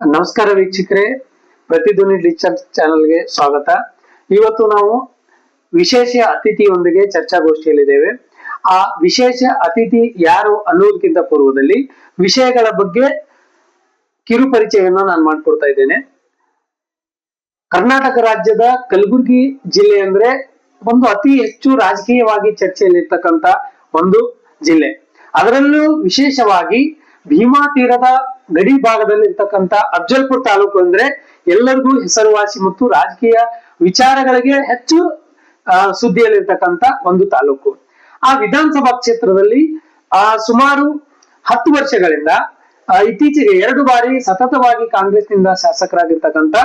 ನಮಸ್ಕಾರ ವೀಕ್ಷಕರೇ ಪ್ರತಿಧ್ವನಿ ಡಿಜಿಟಲ್ ಚಾನೆಲ್ಗೆ ಸ್ವಾಗತ. ಇವತ್ತು ನಾವು ವಿಶೇಷ ಅತಿಥಿಯೊಂದಿಗೆ ಚರ್ಚಾಗೋಷ್ಠಿಯಲ್ಲಿದ್ದೇವೆ. ಆ ವಿಶೇಷ ಅತಿಥಿ ಯಾರು ಅನ್ನೋದಕ್ಕಿಂತ ಪೂರ್ವದಲ್ಲಿ ವಿಷಯಗಳ ಬಗ್ಗೆ ಕಿರು ಪರಿಚಯವನ್ನು ನಾನು ಮಾಡ್ಕೊಡ್ತಾ ಇದ್ದೇನೆ. ಕರ್ನಾಟಕ ರಾಜ್ಯದ ಕಲಬುರಗಿ ಜಿಲ್ಲೆ ಅಂದ್ರೆ ಒಂದು ಅತಿ ಹೆಚ್ಚು ರಾಜಕೀಯವಾಗಿ ಚರ್ಚೆಯಲ್ಲಿರ್ತಕ್ಕಂತ ಒಂದು ಜಿಲ್ಲೆ. ಅದರಲ್ಲೂ ವಿಶೇಷವಾಗಿ ಭೀಮಾ ತೀರದ ಗಡಿ ಭಾಗದಲ್ಲಿ ಇರ್ತಕ್ಕಂತ ಅಫ್ಜಲ್ಪುರ್ ತಾಲೂಕು ಅಂದ್ರೆ ಎಲ್ಲರಿಗೂ ಹೆಸರುವಾಸಿ ಮತ್ತು ರಾಜಕೀಯ ವಿಚಾರಗಳಿಗೆ ಹೆಚ್ಚು ಸುದ್ದಿಯಲ್ಲಿರ್ತಕ್ಕಂತ ಒಂದು ತಾಲೂಕು. ಆ ವಿಧಾನಸಭಾ ಕ್ಷೇತ್ರದಲ್ಲಿ, ಆ, ಸುಮಾರು ಹತ್ತು ವರ್ಷಗಳಿಂದ ಇತ್ತೀಚೆಗೆ ಎರಡು ಬಾರಿ ಸತತವಾಗಿ ಕಾಂಗ್ರೆಸ್ನಿಂದ ಶಾಸಕರಾಗಿರ್ತಕ್ಕಂತ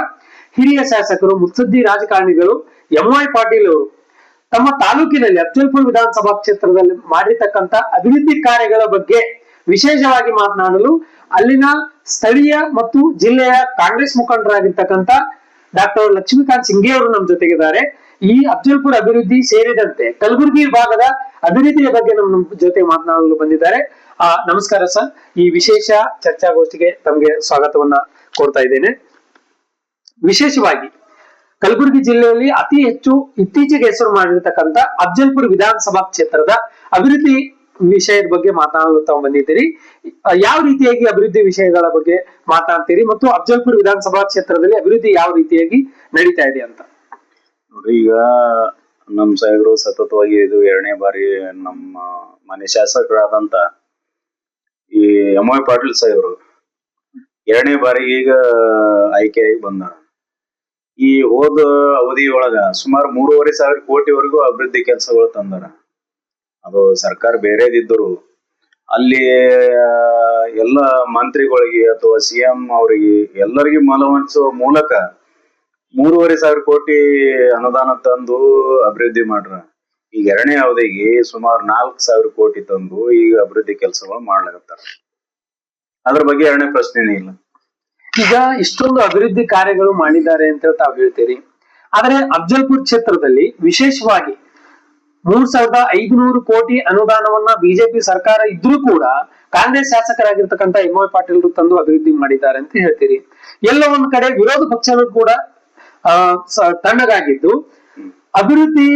ಹಿರಿಯ ಶಾಸಕರು, ಮುತ್ಸದ್ದಿ ರಾಜಕಾರಣಿಗಳು ಎಂ ವೈ ಪಾಟೀಲ್ ಅವರು ತಮ್ಮ ತಾಲೂಕಿನಲ್ಲಿ ಅಫ್ಜಲ್ಪುರ್ ವಿಧಾನಸಭಾ ಕ್ಷೇತ್ರದಲ್ಲಿ ಮಾಡಿರ್ತಕ್ಕಂತ ಅಭಿವೃದ್ಧಿ ಕಾರ್ಯಗಳ ಬಗ್ಗೆ ವಿಶೇಷವಾಗಿ ಮಾತನಾಡಲು ಅಲ್ಲಿನ ಸ್ಥಳೀಯ ಮತ್ತು ಜಿಲ್ಲೆಯ ಕಾಂಗ್ರೆಸ್ ಮುಖಂಡರಾಗಿರ್ತಕ್ಕಂಥ ಡಾಕ್ಟರ್ ಲಕ್ಷ್ಮೀಕಾಂತ್ ಸಿಂಘೆ ಅವರು ನಮ್ಮ ಜೊತೆಗಿದ್ದಾರೆ. ಈ ಅಫ್ಜಲ್ಪುರ್ ಅಭಿವೃದ್ಧಿ ಸೇರಿದಂತೆ ಕಲಬುರಗಿ ಭಾಗದ ಅಭಿವೃದ್ಧಿಯ ಬಗ್ಗೆ ನಮ್ಮ ಜೊತೆ ಮಾತನಾಡಲು ಬಂದಿದ್ದಾರೆ. ಆ, ನಮಸ್ಕಾರ ಸರ್. ಈ ವಿಶೇಷ ಚರ್ಚಾಗೋಷ್ಠಿಗೆ ತಮಗೆ ಸ್ವಾಗತವನ್ನ ಕೋರ್ತಾ ಇದ್ದೇನೆ. ವಿಶೇಷವಾಗಿ ಕಲಬುರಗಿ ಜಿಲ್ಲೆಯಲ್ಲಿ ಅತಿ ಹೆಚ್ಚು ಇತ್ತೀಚೆಗೆ ಹೆಸರು ಮಾಡಿರ್ತಕ್ಕಂಥ ಅಫ್ಜಲ್ಪುರ್ ವಿಧಾನಸಭಾ ಕ್ಷೇತ್ರದ ಅಭಿವೃದ್ಧಿ ವಿಷಯದ ಬಗ್ಗೆ ಮಾತನಾಡಲು ತಾವು ಬಂದಿದ್ದೀರಿ ಯಾವ ರೀತಿಯಾಗಿ ಅಭಿವೃದ್ಧಿ ವಿಷಯಗಳ ಬಗ್ಗೆ ಮಾತಾಡ್ತೀರಿ ಮತ್ತು ಅಫ್ಜಲ್ಪುರ್ ವಿಧಾನಸಭಾ ಕ್ಷೇತ್ರದಲ್ಲಿ ಅಭಿವೃದ್ಧಿ ಯಾವ ರೀತಿಯಾಗಿ ನಡೀತಾ ಇದೆ ಅಂತ? ನೋಡ್ರಿ ಈಗ ನಮ್ಮ ಸಾಹೇಬರು ಸತತವಾಗಿ ಇದು ಎರಡನೇ ಬಾರಿ ನಮ್ಮ ಮನೆ ಶಾಸಕರಾದಂತ ಈ ಎಂ ಐ ಪಾಟೀಲ್ ಸಾಹೇಬರು ಎರಡನೇ ಬಾರಿ ಈಗ ಆಯ್ಕೆಯಾಗಿ ಬಂದಾರ. ಈ ಹೋದ ಅವಧಿಯೊಳಗ ಸುಮಾರು ಮೂರುವರೆ ಸಾವಿರ ಕೋಟಿವರೆಗೂ ಅಭಿವೃದ್ಧಿ ಕೆಲಸಗಳು ತಂದಾರ. ಅದು ಸರ್ಕಾರ ಬೇರೆದಿದ್ದರು ಅಲ್ಲಿ ಎಲ್ಲ ಮಂತ್ರಿಗಳಿಗೆ ಅಥವಾ ಸಿ ಎಂ ಅವರಿಗೆ ಎಲ್ಲರಿಗೆ ಮನವೊಲಿಸುವ ಮೂಲಕ ಮೂರುವರೆ ಸಾವಿರ ಕೋಟಿ ಅನುದಾನ ತಂದು ಅಭಿವೃದ್ಧಿ ಮಾಡ್ರ. ಈಗ ಎರಡನೇ ಅವಧಿಗೆ ಸುಮಾರು ನಾಲ್ಕು ಸಾವಿರ ಕೋಟಿ ತಂದು ಈಗ ಅಭಿವೃದ್ಧಿ ಕೆಲಸಗಳು ಮಾಡ್ಲಾಗತ್ತಾರ ಅದ್ರ ಬಗ್ಗೆ ಎರಡನೇ ಪ್ರಶ್ನೆನೇ ಇಲ್ಲ. ಈಗ ಇಷ್ಟೊಂದು ಅಭಿವೃದ್ಧಿ ಕಾರ್ಯಗಳು ಮಾಡಿದ್ದಾರೆ ಅಂತ ಹೇಳ್ತಾ ಹೇಳ್ತೀರಿ. ಆದ್ರೆ ಅಫ್ಜಲ್ಪುರ್ ಕ್ಷೇತ್ರದಲ್ಲಿ ವಿಶೇಷವಾಗಿ ಮೂರ್ ಸಾವಿರದ ಐದುನೂರು ಕೋಟಿ ಅನುದಾನವನ್ನ ಬಿಜೆಪಿ ಸರ್ಕಾರ ಇದ್ರೂ ಕೂಡ ಕಾಂಗ್ರೆಸ್ ಶಾಸಕರಾಗಿರ್ತಕ್ಕಂಥ ಎಂ ವೈ ಪಾಟೀಲ್ ತಂದು ಅಭಿವೃದ್ಧಿ ಮಾಡಿದ್ದಾರೆ ಅಂತ ಹೇಳ್ತೀರಿ. ಎಲ್ಲ ಒಂದ್ ಕಡೆ ವಿರೋಧ ಪಕ್ಷಗಳು ಕೂಡ ತಣ್ಣಗಾಗಿದ್ದು ಅಭಿವೃದ್ಧಿ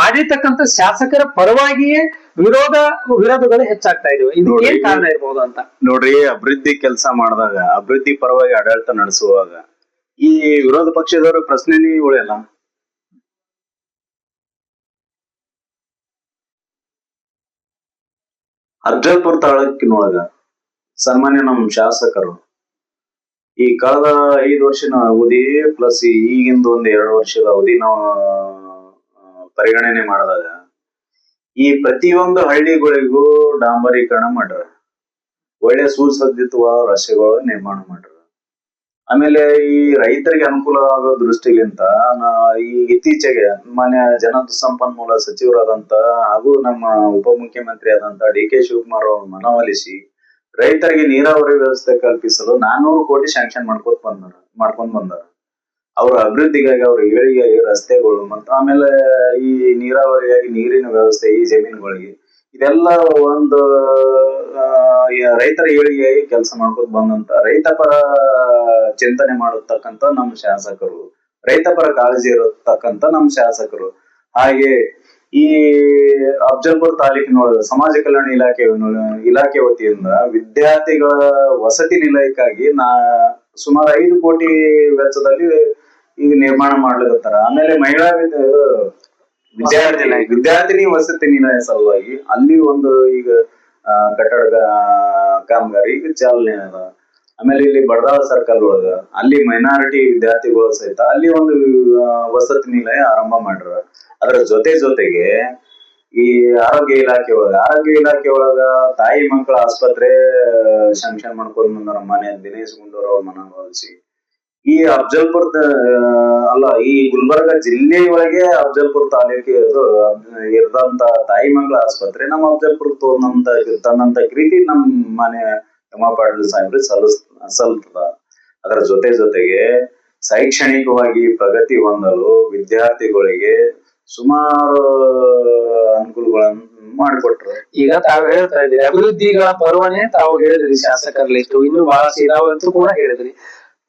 ಮಾಡಿರ್ತಕ್ಕಂಥ ಶಾಸಕರ ಪರವಾಗಿಯೇ ವಿರೋಧ ವಿರೋಧಗಳು ಹೆಚ್ಚಾಗ್ತಾ ಇದಾವೆ. ಇದು ಏನ್ ಕಾರಣ ಇರ್ಬೋದು ಅಂತ? ನೋಡ್ರಿ ಅಭಿವೃದ್ಧಿ ಕೆಲಸ ಮಾಡಿದಾಗ ಅಭಿವೃದ್ಧಿ ಪರವಾಗಿ ಆಡಳಿತ ನಡೆಸುವಾಗ ಈ ವಿರೋಧ ಪಕ್ಷದವರು ಪ್ರಶ್ನೆನೇ ಉಳಿಯಲ್ಲ. ಅಫ್ಜಲ್ಪುರ್ ತಾಳಕಿನೊಳಗ ಸನ್ಮಾನ್ಯ ನಮ್ಮ ಶಾಸಕರು ಈ ಕಳೆದ ಐದು ವರ್ಷದ ಅವಧಿ ಪ್ಲಸ್ ಈಗಿಂದ ಒಂದ್ ಎರಡು ವರ್ಷದ ಅವಧಿ ನಾವು ಪರಿಗಣನೆ ಮಾಡಿದಾಗ ಈ ಪ್ರತಿಯೊಂದು ಹಳ್ಳಿಗಳಿಗೂ ಡಾಂಬರೀಕರಣ ಮಾಡ್ರ. ಒಳ್ಳೆ ಸುಸಜ್ಜಿತವಾದ ರಸ್ತೆಗಳು ನಿರ್ಮಾಣ ಮಾಡ್ಯಾರ ಆಮೇಲೆ ಈ ರೈತರಿಗೆ ಅನುಕೂಲ ಆಗೋ ದೃಷ್ಟಿಲಿಂತ ನಾ ಈ ಇತ್ತೀಚೆಗೆ ಮಾನ್ಯ ಜನ ಸಂಪನ್ಮೂಲ ಸಚಿವರಾದಂತ ಹಾಗೂ ನಮ್ಮ ಉಪಮುಖ್ಯಮಂತ್ರಿ ಆದಂತ ಡಿ ಕೆ ಶಿವಕುಮಾರ್ ಅವರು ಮನವೊಲಿಸಿ ರೈತರಿಗೆ ನೀರಾವರಿ ವ್ಯವಸ್ಥೆ ಕಲ್ಪಿಸಲು ನಾನೂರು ಕೋಟಿ ಶಾಂಕ್ಷನ್ ಮಾಡ್ಕೊತ ಬಂದಾರ, ಮಾಡ್ಕೊಂಡ್ ಬಂದಾರ. ಅವರ ಅಭಿವೃದ್ಧಿಗಾಗಿ, ಅವ್ರ ಏಳಿಗೆಗಾಗಿ ರಸ್ತೆಗಳು ಮತ್ತು ಆಮೇಲೆ ಈ ನೀರಾವರಿಯಾಗಿ ನೀರಿನ ವ್ಯವಸ್ಥೆ ಈ ಜಮೀನುಗಳಿಗೆ ಇದೆಲ್ಲ ಒಂದು ರೈತರ ಏಳಿಗೆಯಾಗಿ ಕೆಲಸ ಮಾಡ್ಕೊತ ಬಂದಂತ, ರೈತ ಪರ ಚಿಂತನೆ ಮಾಡತಕ್ಕಂತ ನಮ್ಮ ಶಾಸಕರು, ರೈತ ಪರ ಕಾಳಜಿ ಇರತಕ್ಕಂತ ನಮ್ಮ ಶಾಸಕರು. ಹಾಗೆ ಈ ಅಫ್ಜಲ್ಪುರ್ ತಾಲೂಕಿನೊಳಗೆ, ಸಮಾಜ ಕಲ್ಯಾಣ ಇಲಾಖೆ ಇಲಾಖೆ ವತಿಯಿಂದ ವಿದ್ಯಾರ್ಥಿಗಳ ವಸತಿ ನಿಲಯಕ್ಕಾಗಿ ನಾ, ಸುಮಾರು ಐದು ಕೋಟಿ ವೆಚ್ಚದಲ್ಲಿ ಈಗ ನಿರ್ಮಾಣ ಮಾಡ್ಲಿಕತ್ತಾರ. ಆಮೇಲೆ ಮಹಿಳಾ ವಿದ್ಯಾರ್ಥಿ ವಿದ್ಯಾರ್ಥಿನಿ ವಸತಿ ನಿಲಯ ಸಲುವಾಗಿ ಅಲ್ಲಿ ಒಂದು ಈಗ ಕಟ್ಟಡದ ಕಾಮಗಾರಿ ಈಗ ಚಾಲನೆ ಅದ. ಆಮೇಲೆ ಇಲ್ಲಿ ಬಡದಾಳ ಸರ್ಕಲ್ ಒಳಗ ಅಲ್ಲಿ ಮೈನಾರಿಟಿ ವಿದ್ಯಾರ್ಥಿಗಳು ಸಹಿತ ಅಲ್ಲಿ ಒಂದು ವಸತಿ ನಿಲಯ ಆರಂಭ ಮಾಡ್ಯಾರ ಅದರ ಜೊತೆ ಜೊತೆಗೆ ಈ ಆರೋಗ್ಯ ಇಲಾಖೆ ಒಳಗ ಆರೋಗ್ಯ ಇಲಾಖೆ ಒಳಗ ತಾಯಿ ಮಕ್ಕಳ ಆಸ್ಪತ್ರೆ ಶಾಂಕ್ಷನ್ ಮಾಡ್ಕೊಂಡ್ ಬಂದಾರ ಮನೆ ದಿನೇಶ್ ಗುಂಡೂರ್ ಅವ್ರ ಮನವೊಲಿಸಿ ಈ ಅಫ್ಜಲ್ಪುರ್ ಅಲ್ಲ, ಈ ಗುಲ್ಬರ್ಗ ಜಿಲ್ಲೆಯೊಳಗೆ ಅಫ್ಜಲ್ಪುರ್ ತಾಲೂಕು ಇರದಂತ ತಾಯಿ ಮಂಗಳ ಆಸ್ಪತ್ರೆ ನಮ್ಮ ಅಫ್ಜಲ್ಪುರ್ ತಂದಂತ ತಂದಂತ ಕೀರ್ತಿ ನಮ್ಮ ಮನೆ ಎಮ್ಮ ಪಾಟೀಲ್ ಸಾಹೇಬ್ರಿ ಸಲ್ಲಿಸ್ ಸಲ್ತದ ಅದರ ಜೊತೆ ಜೊತೆಗೆ ಶೈಕ್ಷಣಿಕವಾಗಿ ಪ್ರಗತಿ ಹೊಂದಲು ವಿದ್ಯಾರ್ಥಿಗಳಿಗೆ ಸುಮಾರು ಅನುಕೂಲಗಳನ್ನು ಮಾಡಿಕೊಟ್ರು. ಈಗ ತಾವು ಹೇಳ್ತಾ ಇದ್ದೀರಿ, ಅಭಿವೃದ್ಧಿಗಳ ಪರ್ವನೇ ತಾವು ಹೇಳಿದ್ರಿ ಶಾಸಕರ ಲಿಸ್ಟ್ ಇನ್ನು ಬಹಳ ಇದಾವೆ ಅಂತ ಕೂಡ ಹೇಳಿದ್ರಿ.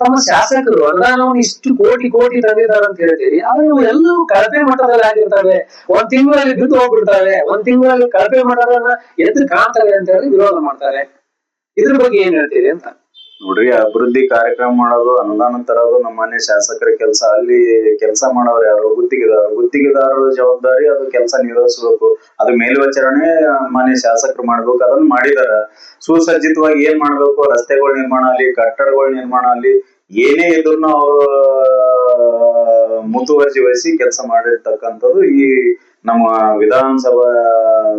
ತಮ್ಮ ಶಾಸಕರು ಅನುದಾನವನ್ನು ಇಷ್ಟು ಕೋಟಿ ಕೋಟಿ ತಂದಿದ್ದಾರೆ ಅಂತ ಹೇಳ್ತೀರಿ. ಆದ್ರೆ ಇವು ಎಲ್ಲವೂ ಕಳಪೆ ಮಟ್ಟದಲ್ಲಿ ಆಗಿರ್ತವೆ ಒಂದ್ ತಿಂಗಳಲ್ಲಿ ಬಿದ್ದು ಹೋಗ್ಬಿಡ್ತವೆ ಒಂದ್ ತಿಂಗಳಲ್ಲಿ ಕಳಪೆ ಮಟ್ಟದನ್ನ ಎದ್ದು ಕಾಣ್ತವೆ ಅಂತ ಹೇಳಿ ವಿರೋಧ ಮಾಡ್ತಾರೆ. ಇದ್ರ ಬಗ್ಗೆ ಏನ್ ಹೇಳ್ತೀರಿ ಅಂತ? ನೋಡ್ರಿ ಅಭಿವೃದ್ಧಿ ಕಾರ್ಯಕ್ರಮ ಮಾಡೋದು ಅನುದಾನ ತರೋದು ನಮ್ಮ ಮನೆ ಶಾಸಕರ ಕೆಲಸ. ಅಲ್ಲಿ ಕೆಲಸ ಮಾಡೋರು ಯಾರು? ಗುತ್ತಿಗೆದಾರರು. ಗುತ್ತಿಗೆದಾರರ ಜವಾಬ್ದಾರಿ ಅದು ಕೆಲಸ ನಿರ್ವಹಿಸಬೇಕು. ಅದು ಮೇಲ್ವಿಚಾರಣೆ ಮನೆ ಶಾಸಕರು ಮಾಡ್ಬೇಕು. ಅದನ್ನ ಮಾಡಿದಾರ. ಸುಸಜ್ಜಿತವಾಗಿ ಏನ್ ಮಾಡ್ಬೇಕು? ರಸ್ತೆಗಳ ನಿರ್ಮಾಣ ಅಲ್ಲಿ ಕಟ್ಟಡಗಳ ನಿರ್ಮಾಣ ಅಲ್ಲಿ ಏನೇ ಇದ್ರು ಅವರು ಮುತುವರ್ಜಿ ವಹಿಸಿ ಕೆಲಸ ಮಾಡಿರ್ತಕ್ಕಂಥದ್ದು ಈ ನಮ್ಮ ವಿಧಾನಸಭಾ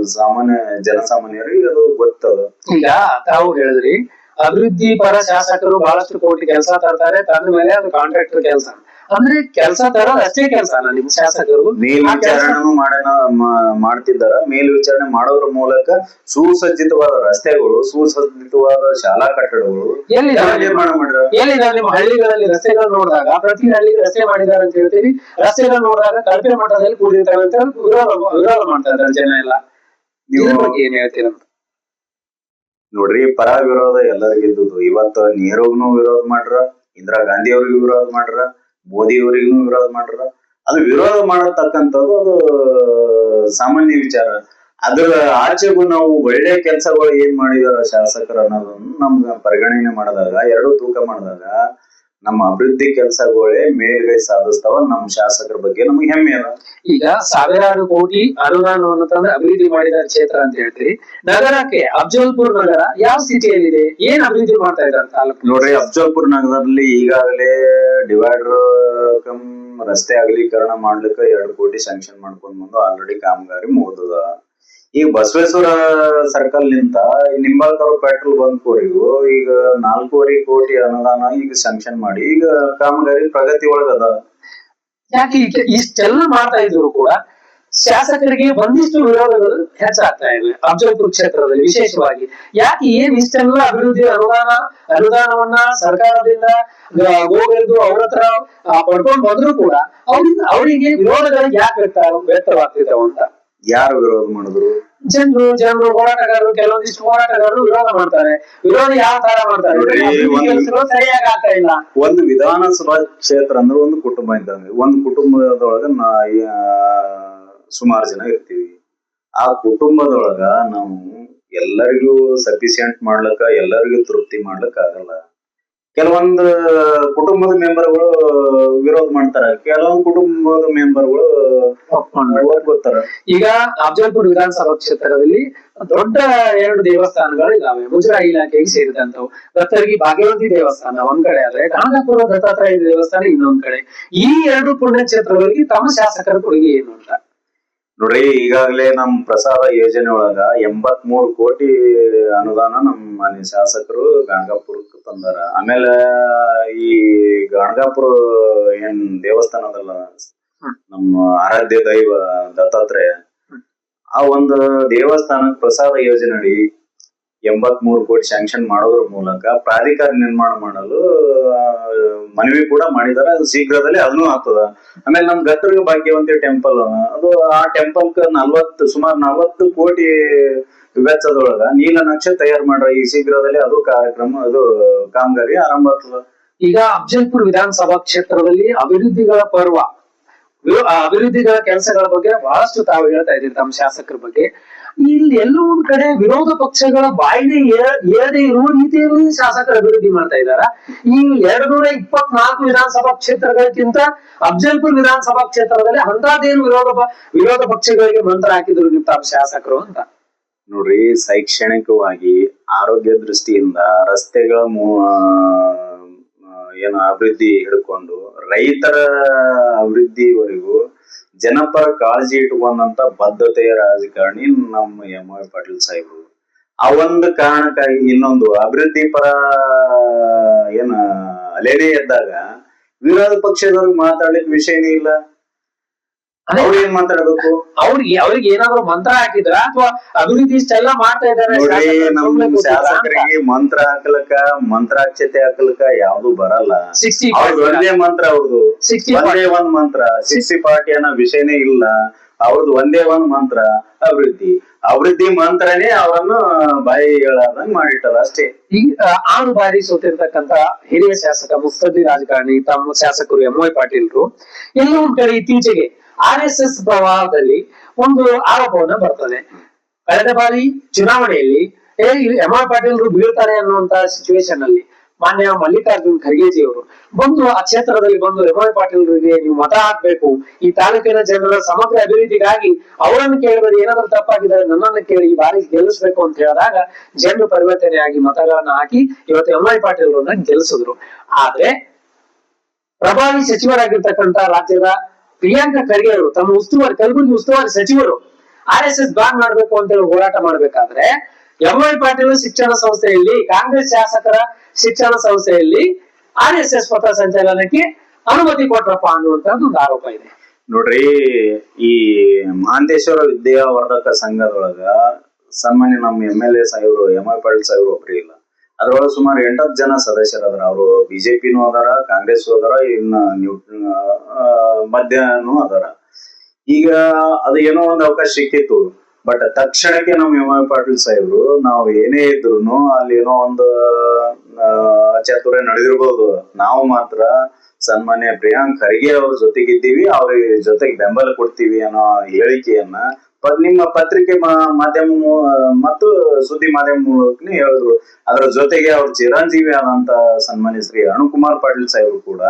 ಸಾಮಾನ್ಯ ಜನಸಾಮಾನ್ಯರಿಗೆ ಅದು ಗೊತ್ತದ. ಈಗ ತಾವು ಹೇಳಿದ್ರಿ. ಅಭಿವೃದ್ಧಿ ಪರ ಶಾಸಕರು ಬಹಳಷ್ಟು ಕೋಟಿ ಕೆಲಸ ತರ್ತಾರೆ ತಂದ ಮೇಲೆ ಅದು ಕಾಂಟ್ರಾಕ್ಟರ್ ಕೆಲಸ. ಅಂದ್ರೆ ಕೆಲಸ ತರ ಅಷ್ಟೇ ಕೆಲಸ ನಿಮ್ ಶಾಸಕರು. ಮೇಲ್ವಿಚಾರಣೆ ಮಾಡೋಣ ಮಾಡ್ತಿದ್ದಾರೆ. ಮೇಲ್ವಿಚಾರಣೆ ಮಾಡೋದ್ರ ಮೂಲಕ ಸುಸಜ್ಜಿತವಾದ ರಸ್ತೆಗಳು ಸುಸಜ್ಜಿತವಾದ ಶಾಲಾ ಕಟ್ಟಡಗಳು ಎಲ್ಲಿ ನಿರ್ಮಾಣ ಎಲ್ಲಿ ನಿಮ್ಮ ಹಳ್ಳಿಗಳಲ್ಲಿ ರಸ್ತೆಗಳು ನೋಡಿದಾಗ ಪ್ರತಿ ಹಳ್ಳಿಗೆ ರಸ್ತೆ ಮಾಡಿದ್ದಾರೆ ಅಂತ ಹೇಳ್ತೀವಿ ರಸ್ತೆಗಳು ನೋಡಿದಾಗ ಕಳಪೆ ಮಟ್ಟದಲ್ಲಿ ಕೂಡಿರ್ತಾರೆ ಅಂತ ವಿರೋಧ ವಿರೋಧ ಮಾಡ್ತಾ ಇದ್ದಾರೆ ಜನ ಎಲ್ಲ. ನೀವು ಏನ್ ಹೇಳ್ತೀರ ನೋಡ್ರಿ ಪರ ವಿರೋಧ ಎಲ್ಲರಿಗಿದ್ದು ಇವತ್ತು ನೆಹರುಗ್ನು ವಿರೋಧ ಮಾಡ್ರ ಇಂದಿರಾ ಗಾಂಧಿ ಅವ್ರಿಗೂ ವಿರೋಧ ಮಾಡ್ರ. ಮೋದಿ ಅವರಿಗೂ ವಿರೋಧ ಮಾಡ್ರ? ಅದು ವಿರೋಧ ಮಾಡತಕ್ಕಂಥದ್ದು ಅದು, ಸಾಮಾನ್ಯ ವಿಚಾರ. ಅದರ ಆಚೆಗೂ ನಾವು ಒಳ್ಳೆ ಕೆಲಸಗಳು ಏನ್ ಮಾಡಿದಾರ ಶಾಸಕರು ಅನ್ನೋದನ್ನು ನಮ್ಗ ಪರಿಗಣನೆ ಮಾಡಿದಾಗ, ಎರಡು ತೂಕ ಮಾಡಿದಾಗ ನಮ್ಮ ಅಭಿವೃದ್ಧಿ ಕೆಲಸಗಳೇ ಮೇಲ್ಗೈ ಸಾಧಿಸ್ತಾವ ನಮ್ಮ ಶಾಸಕರ ಬಗ್ಗೆ ನಮ್ಗೆ ಹೆಮ್ಮೆ ಅದ. ಈಗ ಸಾವಿರಾರು ಕೋಟಿ ಅನುದಾನವನ್ನು ತಂದು ಅಭಿವೃದ್ಧಿ ಮಾಡಿದ ಕ್ಷೇತ್ರ ಅಂತ ಹೇಳ್ತೀರಿ. ನಗರಕ್ಕೆ ಅಫ್ಜಲ್ಪುರ್ ನಗರ ಯಾವ ಸ್ಥಿತಿಯಲ್ಲಿದೆ? ಏನ್ ಅಭಿವೃದ್ಧಿ ಮಾಡ್ತಾ ಇದ್ದಾರೆ ತಾಲೂಕು ನೋಡ್ರಿ ಅಫ್ಜಲ್ಪುರ್ ನಗರದಲ್ಲಿ ಈಗಾಗಲೇ ಡಿವೈಡರ್ ಕಮ್ ರಸ್ತೆ ಅಗಲೀಕರಣ ಮಾಡ್ಲಿಕ್ಕೆ ಎರಡು ಕೋಟಿ ಸ್ಯಾಂಕ್ಷನ್ ಮಾಡ್ಕೊಂಡ್ ಬಂದು ಆಲ್ರೆಡಿ ಕಾಮಗಾರಿ ಮುಗ್ದದ. ಈಗ ಬಸವೇಶ್ವರ ಸರ್ಕಲ್ ನಿಂತ ನಿಂಬಾಳ್ಕರ್ ಪೆಟ್ರೋಲ್ ಬಂಕ್ ವರೆಗೂ ಈಗ ನಾಲ್ಕೂವರೆ ಕೋಟಿ ಅನುದಾನ ಈಗ ಸ್ಯಾಂಕ್ಷನ್ ಮಾಡಿ, ಈಗ ಕಾಮಗಾರಿ ಪ್ರಗತಿ ಒಳಗದ. ಯಾಕೆ ಈ- ಇಷ್ಟೆಲ್ಲ ಮಾಡ್ತಾ ಇದ್ರು ಕೂಡ ಶಾಸಕರಿಗೆ ಒಂದಿಷ್ಟು ವಿರೋಧಗಳು ಹೆಚ್ಚಾಗ್ತಾ ಇವೆ ಅಬ್ಜಲ್ಪುರ್ ಕ್ಷೇತ್ರದಲ್ಲಿ ವಿಶೇಷವಾಗಿ. ಯಾಕೆ ಏನ್ ಇಷ್ಟೆಲ್ಲ ಅಭಿವೃದ್ಧಿ ಅನುದಾನ, ಅನುದಾನವನ್ನ ಸರ್ಕಾರದಿಂದ ಹೋಗಿದ್ದು ಅವ್ರ ಹತ್ರ ಪಡ್ಕೊಂಡ್ ಬಂದ್ರು ಕೂಡ ಅವ್ರಿಂದ ಅವರಿಗೆ ವಿರೋಧಗಳು ಯಾಕೆ ವ್ಯಕ್ತ ಅಂತ ಯಾರು ವಿರೋಧ ಮಾಡಿದ್ರು? ಜನರು ಜನರು ಹೋರಾಟಗಾರರು ಕೆಲವೊಂದಿಷ್ಟು ಹೋರಾಟಗಾರರು ವಿರೋಧ ಮಾಡ್ತಾರೆ. ವಿರೋಧ ಯಾವ ತರ ಮಾಡ್ತಾರೆ? ಸರಿಯಾಗಿ ಆಗ್ತಾ ಇಲ್ಲ. ಒಂದು ವಿಧಾನಸಭಾ ಕ್ಷೇತ್ರ ಅಂದ್ರೆ ಒಂದು ಕುಟುಂಬ ಇದ್ದಂಗೆ. ಒಂದು ಕುಟುಂಬದೊಳಗ ನಾ ಸುಮಾರು ಜನ ಇರ್ತೀವಿ. ಆ ಕುಟುಂಬದೊಳಗ ನಾವು ಎಲ್ಲರಿಗೂ ಸಫಿಶಿಯಂಟ್ ಮಾಡ್ಲಕ್ಕ ಎಲ್ಲರಿಗೂ ತೃಪ್ತಿ ಮಾಡ್ಲಕ್ಕ ಆಗಲ್ಲ. ಕೆಲವೊಂದು ಕುಟುಂಬದ ಮೆಂಬರ್ಗಳು ವಿರೋಧ ಮಾಡ್ತಾರ. ಕೆಲವೊಂದು ಕುಟುಂಬದ ಮೆಂಬರ್ಗಳು. ಒಪ್ಕೋತಾರ. ಈಗ ಅಫಜಲ್ಪುರ್ ವಿಧಾನಸಭಾ ಕ್ಷೇತ್ರದಲ್ಲಿ ದೊಡ್ಡ ಎರಡು ದೇವಸ್ಥಾನಗಳು ಇದಾವೆ. ಮುಜರಾಯಿ ಇಲಾಖೆಗೆ ಸೇರಿದಂತವು. ದತ್ತರಿಗೆ ಭಾಗ್ಯವಂತಿ ದೇವಸ್ಥಾನ ಒಂದ್ ಕಡೆ ಆದ್ರೆ ಕನಕಪುರ ದತ್ತಾತ್ರೇಯ ದೇವಸ್ಥಾನ ಇನ್ನೊಂದ್ ಕಡೆ. ಈ ಎರಡು ಪುಣ್ಯಕ್ಷೇತ್ರಗಳಿಗೆ ತಮ್ಮ ಶಾಸಕರ ಕೊಡುಗೆ ಏನು ಅಂತ. ನೋಡ್ರಿ, ಈಗಾಗಲೇ ನಮ್ ಪ್ರಸಾದ ಯೋಜನೆ ಒಳಗ ಎಂಬತ್ ಮೂರು ಕೋಟಿ ಅನುದಾನ ನಮ್ಮ ಮನೆ ಶಾಸಕರು ಗಾಣಗಾಪುರಕ್ಕೆ ತಂದಾರ ಆಮೇಲೆ ಈ ಗಾಣಗಾಪುರ ಏನ್ ದೇವಸ್ಥಾನದಲ್ಲ. ನಮ್ಮ ಆರಾಧ್ಯ ದೈವ ದತ್ತಾತ್ರೇಯ, ಆ ಒಂದು ದೇವಸ್ಥಾನಕ್ಕೆ ಪ್ರಸಾದ ಯೋಜನೆ ಅಡಿ ಎಂಬತ್ ಮೂರು ಕೋಟಿ ಸ್ಯಾಂಕ್ಷನ್ ಮಾಡೋದ್ರ ಮೂಲಕ ಪ್ರಾಧಿಕಾರ ನಿರ್ಮಾಣ ಮಾಡಲು ಮನವಿ ಕೂಡ ಮಾಡಿದಾರೆ ಅದು ಶೀಘ್ರದಲ್ಲಿ ಅದನ್ನು ಆಗ್ತದ. ಆಮೇಲೆ ನಮ್ ಗತ್ತರ್ಗ ಭಾಗ್ಯವಂತ ಟೆಂಪಲ್ ಅದು ಆ ಟೆಂಪಲ್ ನಲ್ವತ್ತು, ಸುಮಾರು ನಲ್ವತ್ತು ಕೋಟಿ ವೆಚ್ಚದೊಳಗ ನೀಲ ನಕ್ಷೆ ತಯಾರು ಮಾಡ್ರ ಈ ಶೀಘ್ರದಲ್ಲಿ ಅದು ಕಾರ್ಯಕ್ರಮ, ಅದು ಕಾಮಗಾರಿ ಆರಂಭ ಆಗ್ತದ. ಈಗ ಅಫ್ಜಲ್ಪುರ್ ವಿಧಾನಸಭಾ ಕ್ಷೇತ್ರದಲ್ಲಿ ಅಭಿವೃದ್ಧಿಗಳ ಪರ್ವ ಅಭಿವೃದ್ಧಿಗಳ ಕೆಲಸಗಳ ಬಗ್ಗೆ ಬಹಳಷ್ಟು ತಾವು ಹೇಳ್ತಾ ಇದ್ದೀರಿ ತಮ್ಮ ಶಾಸಕರ ಬಗ್ಗೆ. ಇಲ್ಲಿ ಎಲ್ಲೋ ಒಂದ್ ಕಡೆ ವಿರೋಧ ಪಕ್ಷಗಳ ಬಾಯಿಗೆ ಏ- ಏಳದೆ ಇರುವ ರೀತಿಯಲ್ಲಿ ಶಾಸಕರು ಅಭಿವೃದ್ಧಿ ಮಾಡ್ತಾ ಇದಾರ ಈ ಎರಡ್ ನೂರ ಇಪ್ಪತ್ನಾಲ್ಕು ವಿಧಾನಸಭಾ ಕ್ಷೇತ್ರಗಳಿಗಿಂತ ಅಫ್ಜಲ್ಪುರ್ ವಿಧಾನಸಭಾ ಕ್ಷೇತ್ರದಲ್ಲಿ ಅಂತದೇನು ವಿರೋಧ ವಿರೋಧ ಪಕ್ಷಗಳಿಗೆ ಮಂತ್ರ ಹಾಕಿದ್ರು ನಿಮ್ ತಮ್ಮ ಶಾಸಕರು ಅಂತ. ನೋಡ್ರಿ, ಶೈಕ್ಷಣಿಕವಾಗಿ, ಆರೋಗ್ಯ ದೃಷ್ಟಿಯಿಂದ ರಸ್ತೆಗಳ ಏನು ಅಭಿವೃದ್ಧಿ ಹಿಡ್ಕೊಂಡು ರೈತರ ಅಭಿವೃದ್ಧಿವರೆಗೂ ಜನಪರ ಕಾಳಜಿ ಇಟ್ಕೊಂಡಂತ ಬದ್ಧತೆಯ ರಾಜಕಾರಣಿ ನಮ್ಮ ಎಂ ವೈ ಪಾಟೀಲ್ ಸಾಹೇಬ್ರು. ಆ ಒಂದು ಕಾರಣಕ್ಕಾಗಿ ಇನ್ನೊಂದು ಅಭಿವೃದ್ಧಿ ಪರ, ಏನ, ಅಲೆನೇ ಎದ್ದಾಗ ವಿರೋಧ ಪಕ್ಷದವ್ರಿಗೆ ಮಾತಾಡ್ಲಿಕ್ಕೆ ವಿಷಯನೇ ಇಲ್ಲ. ಅವ್ರು ಏನ್ ಮಾತಾಡ್ಬೇಕು ಅವ್ರಿಗೆ ಅವ್ರಿಗೆ ಏನಾದ್ರು ಮಂತ್ರ ಹಾಕಿದ್ರ? ಅಥವಾ ಅಭಿವೃದ್ಧಿ ಇಷ್ಟೆಲ್ಲ ಮಾಡ್ತಾ ಇದಾರೆ? ಶಾಸಕರಿಗೆ ಮಂತ್ರ ಹಾಕ್ಲಕ್ಕ ಮಂತ್ರಾಕ್ಷತೆ ಹಾಕ್ಲಕ ಯಾವ್ದು ಬರಲ್ಲ. ಸಿಕ್ಸ್ಟಿ ಒಂದೇ ಮಂತ್ರ ಅವ್ರದ್ದು ಸಿಕ್ಸ್ಟಿ ಒಂದೇ ಒಂದ್ ಮಂತ್ರ. ಸಿಕ್ಸಿ ಪಾರ್ಟಿ ಅನ್ನೋ ವಿಷಯನೇ ಇಲ್ಲ. ಅವ್ರದ್ದು ಒಂದೇ ಒಂದ್ ಮಂತ್ರ ಅಭಿವೃದ್ಧಿ. ಅಭಿವೃದ್ಧಿ ಮಂತ್ರನೇ ಅವರನ್ನು ಬಾಯಿ ಹೇಳದಂಗ್ ಮಾಡಿಟ್ಟದ ಅಷ್ಟೇ. ಈ ಆರು ಬಾರಿ ಸೋತಿರ್ತಕ್ಕಂತ ಹಿರಿಯ ಶಾಸಕ ಮುಸ್ತದಿ ರಾಜಕಾರಣಿ ತಮ್ಮ ಶಾಸಕರು ಎಂ ವೈ ಪಾಟೀಲ್ರು ಎಲ್ಲೋ ಒಂದ್ ಕಡೆ ಇತ್ತೀಚೆಗೆ ಆರ್ ಎಸ್ ಎಸ್ ಪ್ರವಾಹದಲ್ಲಿ ಒಂದು ಆರೋಪವನ್ನ ಬರ್ತದೆ. ಕಳೆದ ಬಾರಿ ಚುನಾವಣೆಯಲ್ಲಿ, ಏ ಎಂ ಆರ್ ಪಾಟೀಲ್ ಬೀಳ್ತಾರೆ ಅನ್ನುವಂತ ಸಿಚುವೇಶನ್ ಅಲ್ಲಿ ಮಾನ್ಯ ಮಲ್ಲಿಕಾರ್ಜುನ್ ಖರ್ಗೆಜಿ ಅವರು ಬಂದು ಆ ಕ್ಷೇತ್ರದಲ್ಲಿ ಬಂದು ಎಂ ಆರ್ ಪಾಟೀಲ್ರಿಗೆ ನೀವು ಮತ ಹಾಕ್ಬೇಕು, ಈ ತಾಲೂಕಿನ ಜನರ ಸಮಗ್ರ ಅಭಿವೃದ್ಧಿಗಾಗಿ ಅವರನ್ನು ಕೇಳಬೇಡಿ ಏನಾದ್ರೂ ತಪ್ಪಾಗಿದ್ದಾರೆ ನನ್ನನ್ನು ಕೇಳಿ ಈ ಬಾರಿ ಗೆಲ್ಲಿಸ್ಬೇಕು ಅಂತ ಹೇಳಿದಾಗ ಜನರು ಪರಿವರ್ತನೆಯಾಗಿ ಮತಗಳನ್ನ ಹಾಕಿ ಇವತ್ತು ಎಂ ಆರ್ ಪಾಟೀಲ್ರನ್ನ ಗೆಲ್ಲಿಸಿದ್ರು. ಆದ್ರೆ ಪ್ರಭಾವಿ ಸಚಿವರಾಗಿರ್ತಕ್ಕಂತ ರಾಜ್ಯದ ಪ್ರಿಯಾಂಕ ಖರ್ಗೆ ಅವರು, ತಮ್ಮ ಉಸ್ತುವಾರಿ, ಕಲಬುರಗಿ ಉಸ್ತುವಾರಿ ಸಚಿವರು ಆರ್ ಎಸ್ ಎಸ್ ಬ್ಯಾನ್ ಮಾಡಬೇಕು ಅಂತ ಹೇಳಿ ಹೋರಾಟ ಮಾಡ್ಬೇಕಾದ್ರೆ ಎಂ ವೈ ಪಾಟೀಲ್ ಶಿಕ್ಷಣ ಸಂಸ್ಥೆಯಲ್ಲಿ, ಕಾಂಗ್ರೆಸ್ ಶಾಸಕರ ಶಿಕ್ಷಣ ಸಂಸ್ಥೆಯಲ್ಲಿ ಆರ್ ಎಸ್ ಎಸ್ ಪಥ ಸಂಚಲನಕ್ಕೆ ಅನುಮತಿ ಕೊಟ್ರಪ್ಪ ಅನ್ನುವಂತದ್ದು ಒಂದು ಆರೋಪ ಇದೆ. ನೋಡ್ರಿ, ಈ ಮಹಾಂತೇಶ್ವರ ವಿದ್ಯಾವರ್ಧಕ ಸಂಘದೊಳಗ ಸನ್ಮಾನ್ಯ ನಮ್ಮ ಎಂ ಎಲ್ ಎ ಸಾಹೇಬ್ರು, ಎಂ ಐ ಪಾಟೀಲ್ ಸಾಹೇಬ್ರು ಒಬ್ರು ಇಲ್ಲ. ಅದ್ರೊಳಗ ಸುಮಾರು ಎಂಟತ್ತು ಜನ ಸದಸ್ಯರದಾರ ಅವರು ಬಿಜೆಪಿನೂ ಅದಾರ ಕಾಂಗ್ರೆಸ್ ಅದಾರ ಇನ್ನ ನ್ಯೂ ಆ, ಮಧ್ಯನೂ ಅದಾರ. ಈಗ ಅದು ಏನೋ ಒಂದು ಅವಕಾಶ ಸಿಕ್ಕಿತ್ತು. ಬಟ್ ತಕ್ಷಣಕ್ಕೆ ನಮ್ಮ ಎಂ ಪಾಟೀಲ್ ಸಾಹೇಬ್ರು ನಾವು ಏನೇ ಇದ್ರು ಅಲ್ಲಿ ಏನೋ ಒಂದು ಚತುರ ನಡೆದಿರ್ಬೋದು. ನಾವು ಮಾತ್ರ ಸನ್ಮಾನ್ಯ ಪ್ರಿಯಾಂಕ್ ಖರ್ಗೆ ಅವ್ರ ಜೊತೆಗಿದ್ದೀವಿ ಅವ್ರ ಜೊತೆಗೆ ಬೆಂಬಲ ಕೊಡ್ತೀವಿ ಅನ್ನೋ ಹೇಳಿಕೆಯನ್ನ ನಿಮ್ಮ ಪತ್ರಿಕೆ ಮಾಧ್ಯಮ ಮತ್ತು ಸುದ್ದಿ ಮಾಧ್ಯಮ ಮೂಲಕ ಹೇಳಿದ್ರು. ಅದರ ಜೊತೆಗೆ ಅವ್ರ ಚಿರಂಜೀವಿ ಆದಂತ ಸನ್ಮಾನ್ಯ ಶ್ರೀ ಅನುಕುಮಾರ್ ಪಾಟೀಲ್ ಸಾಹೇಬ್ರು ಕೂಡ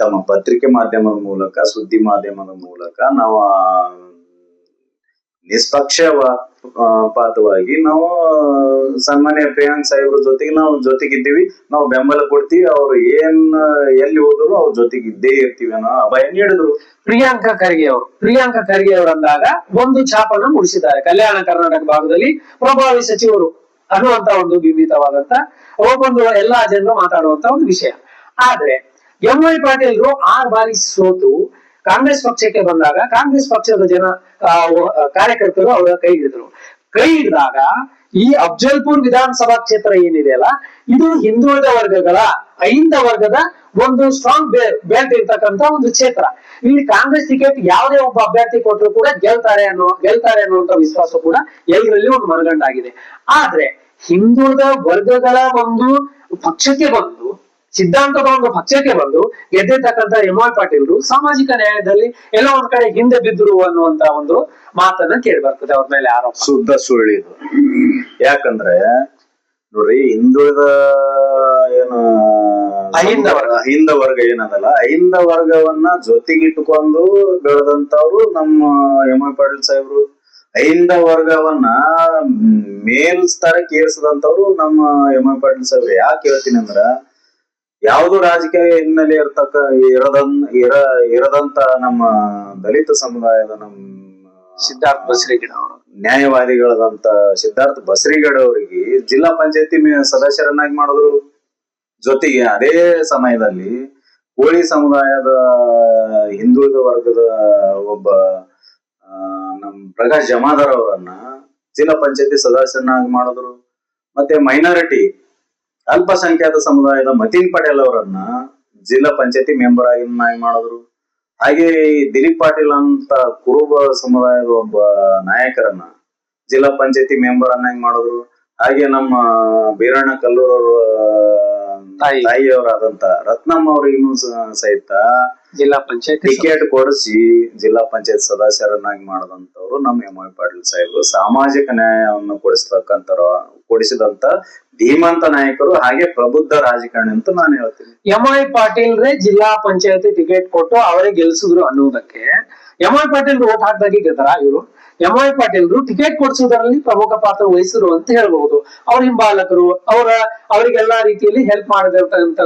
ತಮ್ಮ ಪತ್ರಿಕೆ ಮಾಧ್ಯಮದ ಮೂಲಕ, ಸುದ್ದಿ ಮಾಧ್ಯಮದ ಮೂಲಕ ನಾವು ಆ, ನಿಷ್ಪಕ್ಷವಾ- ಆ, ಪಾತವಾಗಿ ನಾವು ಸನ್ಮಾನ್ಯ ಪ್ರಿಯಾಂಕ್ ಸಾಹೇಬ್ರ ಜೊತೆಗೆ ನಾವು ಜೊತೆಗಿದ್ದೀವಿ. ನಾವು ಬೆಂಬಲ ಕೊಡ್ತೀವಿ. ಅವ್ರು ಏನ್ ಎಲ್ಲಿ ಹೋದ್ರು ಅವ್ರ ಜೊತೆಗೆ ಇದ್ದೇ ಇರ್ತೀವಿ ಅನ್ನೋ ಅಭಯ ನೀಡಿದ್ರು. ಪ್ರಿಯಾಂಕಾ ಖರ್ಗೆ ಅವರು. ಪ್ರಿಯಾಂಕಾ ಖರ್ಗೆ ಅವರು ಅಂದಾಗ ಒಂದು ಛಾಪನ್ನು ಮೂಡಿಸಿದ್ದಾರೆ. ಕಲ್ಯಾಣ ಕರ್ನಾಟಕ ಭಾಗದಲ್ಲಿ ಪ್ರಭಾವಿ ಸಚಿವರು ಅನ್ನುವಂತ ಒಂದು ಬಿಂಬಿತವಾದಂತ ಒಬ್ಬೊಂದು ಎಲ್ಲಾ ಜನರು ಮಾತಾಡುವಂತ ಒಂದು ವಿಷಯ. ಆದ್ರೆ ಎಂ ವೈ ಪಾಟೀಲ್ರು ಆರು ಬಾರಿ ಸೋತು ಕಾಂಗ್ರೆಸ್ ಪಕ್ಷಕ್ಕೆ ಬಂದಾಗ ಕಾಂಗ್ರೆಸ್ ಪಕ್ಷದ ಜನ ಕಾರ್ಯಕರ್ತರು ಅವರ ಕೈ ಹಿಡಿದ್ರು. ಕೈ ಹಿಡಿದಾಗ ಈ ಅಫ್ಜಲ್ಪುರ್ ವಿಧಾನಸಭಾ ಕ್ಷೇತ್ರ ಏನಿದೆಯಲ್ಲ ಇದು ಹಿಂದುಳಿದ ವರ್ಗಗಳ ಐಂದ ವರ್ಗದ ಒಂದು ಸ್ಟ್ರಾಂಗ್ ಬೆಲ್ಟ್ ಇರ್ತಕ್ಕಂತ ಒಂದು ಕ್ಷೇತ್ರ. ಇಲ್ಲಿ ಕಾಂಗ್ರೆಸ್ ಟಿಕೆಟ್ ಯಾವುದೇ ಒಬ್ಬ ಅಭ್ಯರ್ಥಿ ಕೊಟ್ಟರು ಕೂಡ ಗೆಲ್ತಾರೆ ಅನ್ನೋ, ಗೆಲ್ತಾರೆ ಅನ್ನುವಂತ ವಿಶ್ವಾಸ ಕೂಡ ಎಲ್ಲರಲ್ಲಿ ಒಂದು ಮನಗಂಡಾಗಿದೆ ಆದ್ರೆ ಹಿಂದುಳಿದ ವರ್ಗಗಳ ಒಂದು ಪಕ್ಷಕ್ಕೆ ಬಂದು ಸಿದ್ಧಾಂತದ ಒಂದು ಪಕ್ಷಕ್ಕೆ ಬಂದು ಗೆದ್ದಿರ್ತಕ್ಕಂಥ ಎಂ ಆರ್ ಪಾಟೀಲ್ರು ಸಾಮಾಜಿಕ ನ್ಯಾಯದಲ್ಲಿ ಎಲ್ಲ ಒಂದ್ ಕಡೆ ಹಿಂದೆ ಬಿದ್ದರು ಅನ್ನುವಂತ ಒಂದು ಮಾತನ್ನ ಕೇಳಿ ಬರ್ತದೆ ಅವ್ರ ಮೇಲೆ ಆರೋಪ. ಶುದ್ಧ ಸುಳ್ಳಿದು ಯಾಕಂದ್ರೆ ನೋಡ್ರಿ ಹಿಂದುಳಿದ ಏನು ಅಹಿಂದ ವರ್ಗ. ಅಹಿಂದ ವರ್ಗ ಏನದಲ್ಲ ಅಹಿಂದ ವರ್ಗವನ್ನ ಜೊತೆಗಿಟ್ಟುಕೊಂಡು ಬೆಳೆದಂತವ್ರು ನಮ್ಮ ಎಂ ಆರ್ ಪಾಟೀಲ್ ಸಾಹೇಬ್ರು. ಅಹಿಂದ ವರ್ಗವನ್ನ ಮೇಲ್ ಸ್ತರಕ್ಕೆ ಏರಿಸದಂತವ್ರು ನಮ್ಮ ಎಂ ಆರ್ ಪಾಟೀಲ್ ಸಾಹೇಬ್ರು. ಯಾಕೆ ಹೇಳ್ತೀನಿ ಅಂದ್ರ ಯಾವ್ದು ರಾಜಕೀಯ ಹಿನ್ನೆಲೆ ಇರ್ತಕ್ಕ ಇರದನ್ ಇರ ಇರದಂತ ನಮ್ಮ ದಲಿತ ಸಮುದಾಯದ ನಮ್ಮ ಸಿದ್ಧಾರ್ಥ ಬಸ್ರಿಗಿಡ ಅವರು. ನ್ಯಾಯವಾದಿಗಳದಂತ ಸಿದ್ಧಾರ್ಥ ಬಸ್ರಿಗಡ ಅವರಿಗೆ ಜಿಲ್ಲಾ ಪಂಚಾಯತಿ ಸದಸ್ಯರನ್ನಾಗಿ ಮಾಡಿದ್ರು. ಜೊತೆಗೆ ಅದೇ ಸಮಯದಲ್ಲಿ ಕೋಳಿ ಸಮುದಾಯದ ಹಿಂದುಳಿದ ವರ್ಗದ ಒಬ್ಬ ನಮ್ಮ ನಮ್ ಪ್ರಕಾಶ್ ಜಮಾದಾರ್ ಅವರನ್ನ ಜಿಲ್ಲಾ ಪಂಚಾಯತಿ ಸದಸ್ಯರನ್ನಾಗಿ ಮಾಡಿದ್ರು. ಮತ್ತೆ ಮೈನಾರಿಟಿ ಅಲ್ಪಸಂಖ್ಯಾತ ಸಮುದಾಯದ ಮತೀನ್ ಪಟೇಲ್ ಅವರನ್ನ ಜಿಲ್ಲಾ ಪಂಚಾಯತಿ ಮೆಂಬರ್ ಆಗಿ ಮಾಡಿದ್ರು. ಹಾಗೆ ದಿಲೀಪ್ ಪಾಟೀಲ್ ಅಂತ ಕುರುಬ ಸಮುದಾಯದ ಒಬ್ಬ ನಾಯಕರನ್ನ ಜಿಲ್ಲಾ ಪಂಚಾಯತಿ ಮೆಂಬರ್ ಅನ್ನಾಗಿ ಮಾಡಿದ್ರು. ಹಾಗೆ ನಮ್ಮ ಬೀರಣ್ಣ ಕಲ್ಲೂರ್ ಅವರ ತಾಯಿ. ತಾಯಿಯವರಾದಂತ ರತ್ನಮ್ಮ ಅವರಿಗೂ ಸಹಿತ ಜಿಲ್ಲಾ ಪಂಚಾಯತ್ ಟಿಕೆಟ್ ಕೊಡಿಸಿ ಜಿಲ್ಲಾ ಪಂಚಾಯತ್ ಸದಸ್ಯರನ್ನಾಗಿ ಮಾಡದಂತವ್ರು ನಮ್ಮ ಎಂ ಐ ಪಾಟೀಲ್ ಸಾಹೇಬರು. ಸಾಮಾಜಿಕ ನ್ಯಾಯವನ್ನು ಕೊಡಿಸ್ತಕ್ಕಂತ ಕೊಡಿಸಿದಂತ ಧೀಮಂತ ನಾಯಕರು ಹಾಗೆ ಪ್ರಬುದ್ಧ ರಾಜಕಾರಣಿ ಅಂತ ನಾನು ಹೇಳ್ತೀನಿ. ಎಂ ಐ ಪಾಟೀಲ್ರೇ ಜಿಲ್ಲಾ ಪಂಚಾಯತಿ ಟಿಕೆಟ್ ಕೊಟ್ಟು ಅವರೇ ಗೆಲ್ಸಿದ್ರು ಅನ್ನುವುದಕ್ಕೆ ಎಂ ಐ ಪಾಟೀಲ್ ಓಟ್ ಹಾಕ್ದಾಗಿ ಗೆದ್ದರ ಇವರು? ಎಂ ಐ ಪಾಟೀಲ್ರು ಟಿಕೆಟ್ ಕೊಡಿಸುವುದರಲ್ಲಿ ಪ್ರಮುಖ ಪಾತ್ರ ವಹಿಸಿದ್ರು ಅಂತ ಹೇಳ್ಬಹುದು. ಅವ್ರ ಹಿಂಬಾಲಕರು ಅವರ ಅವರಿಗೆಲ್ಲಾ ರೀತಿಯಲ್ಲಿ ಹೆಲ್ಪ್ ಮಾಡಿದಂತ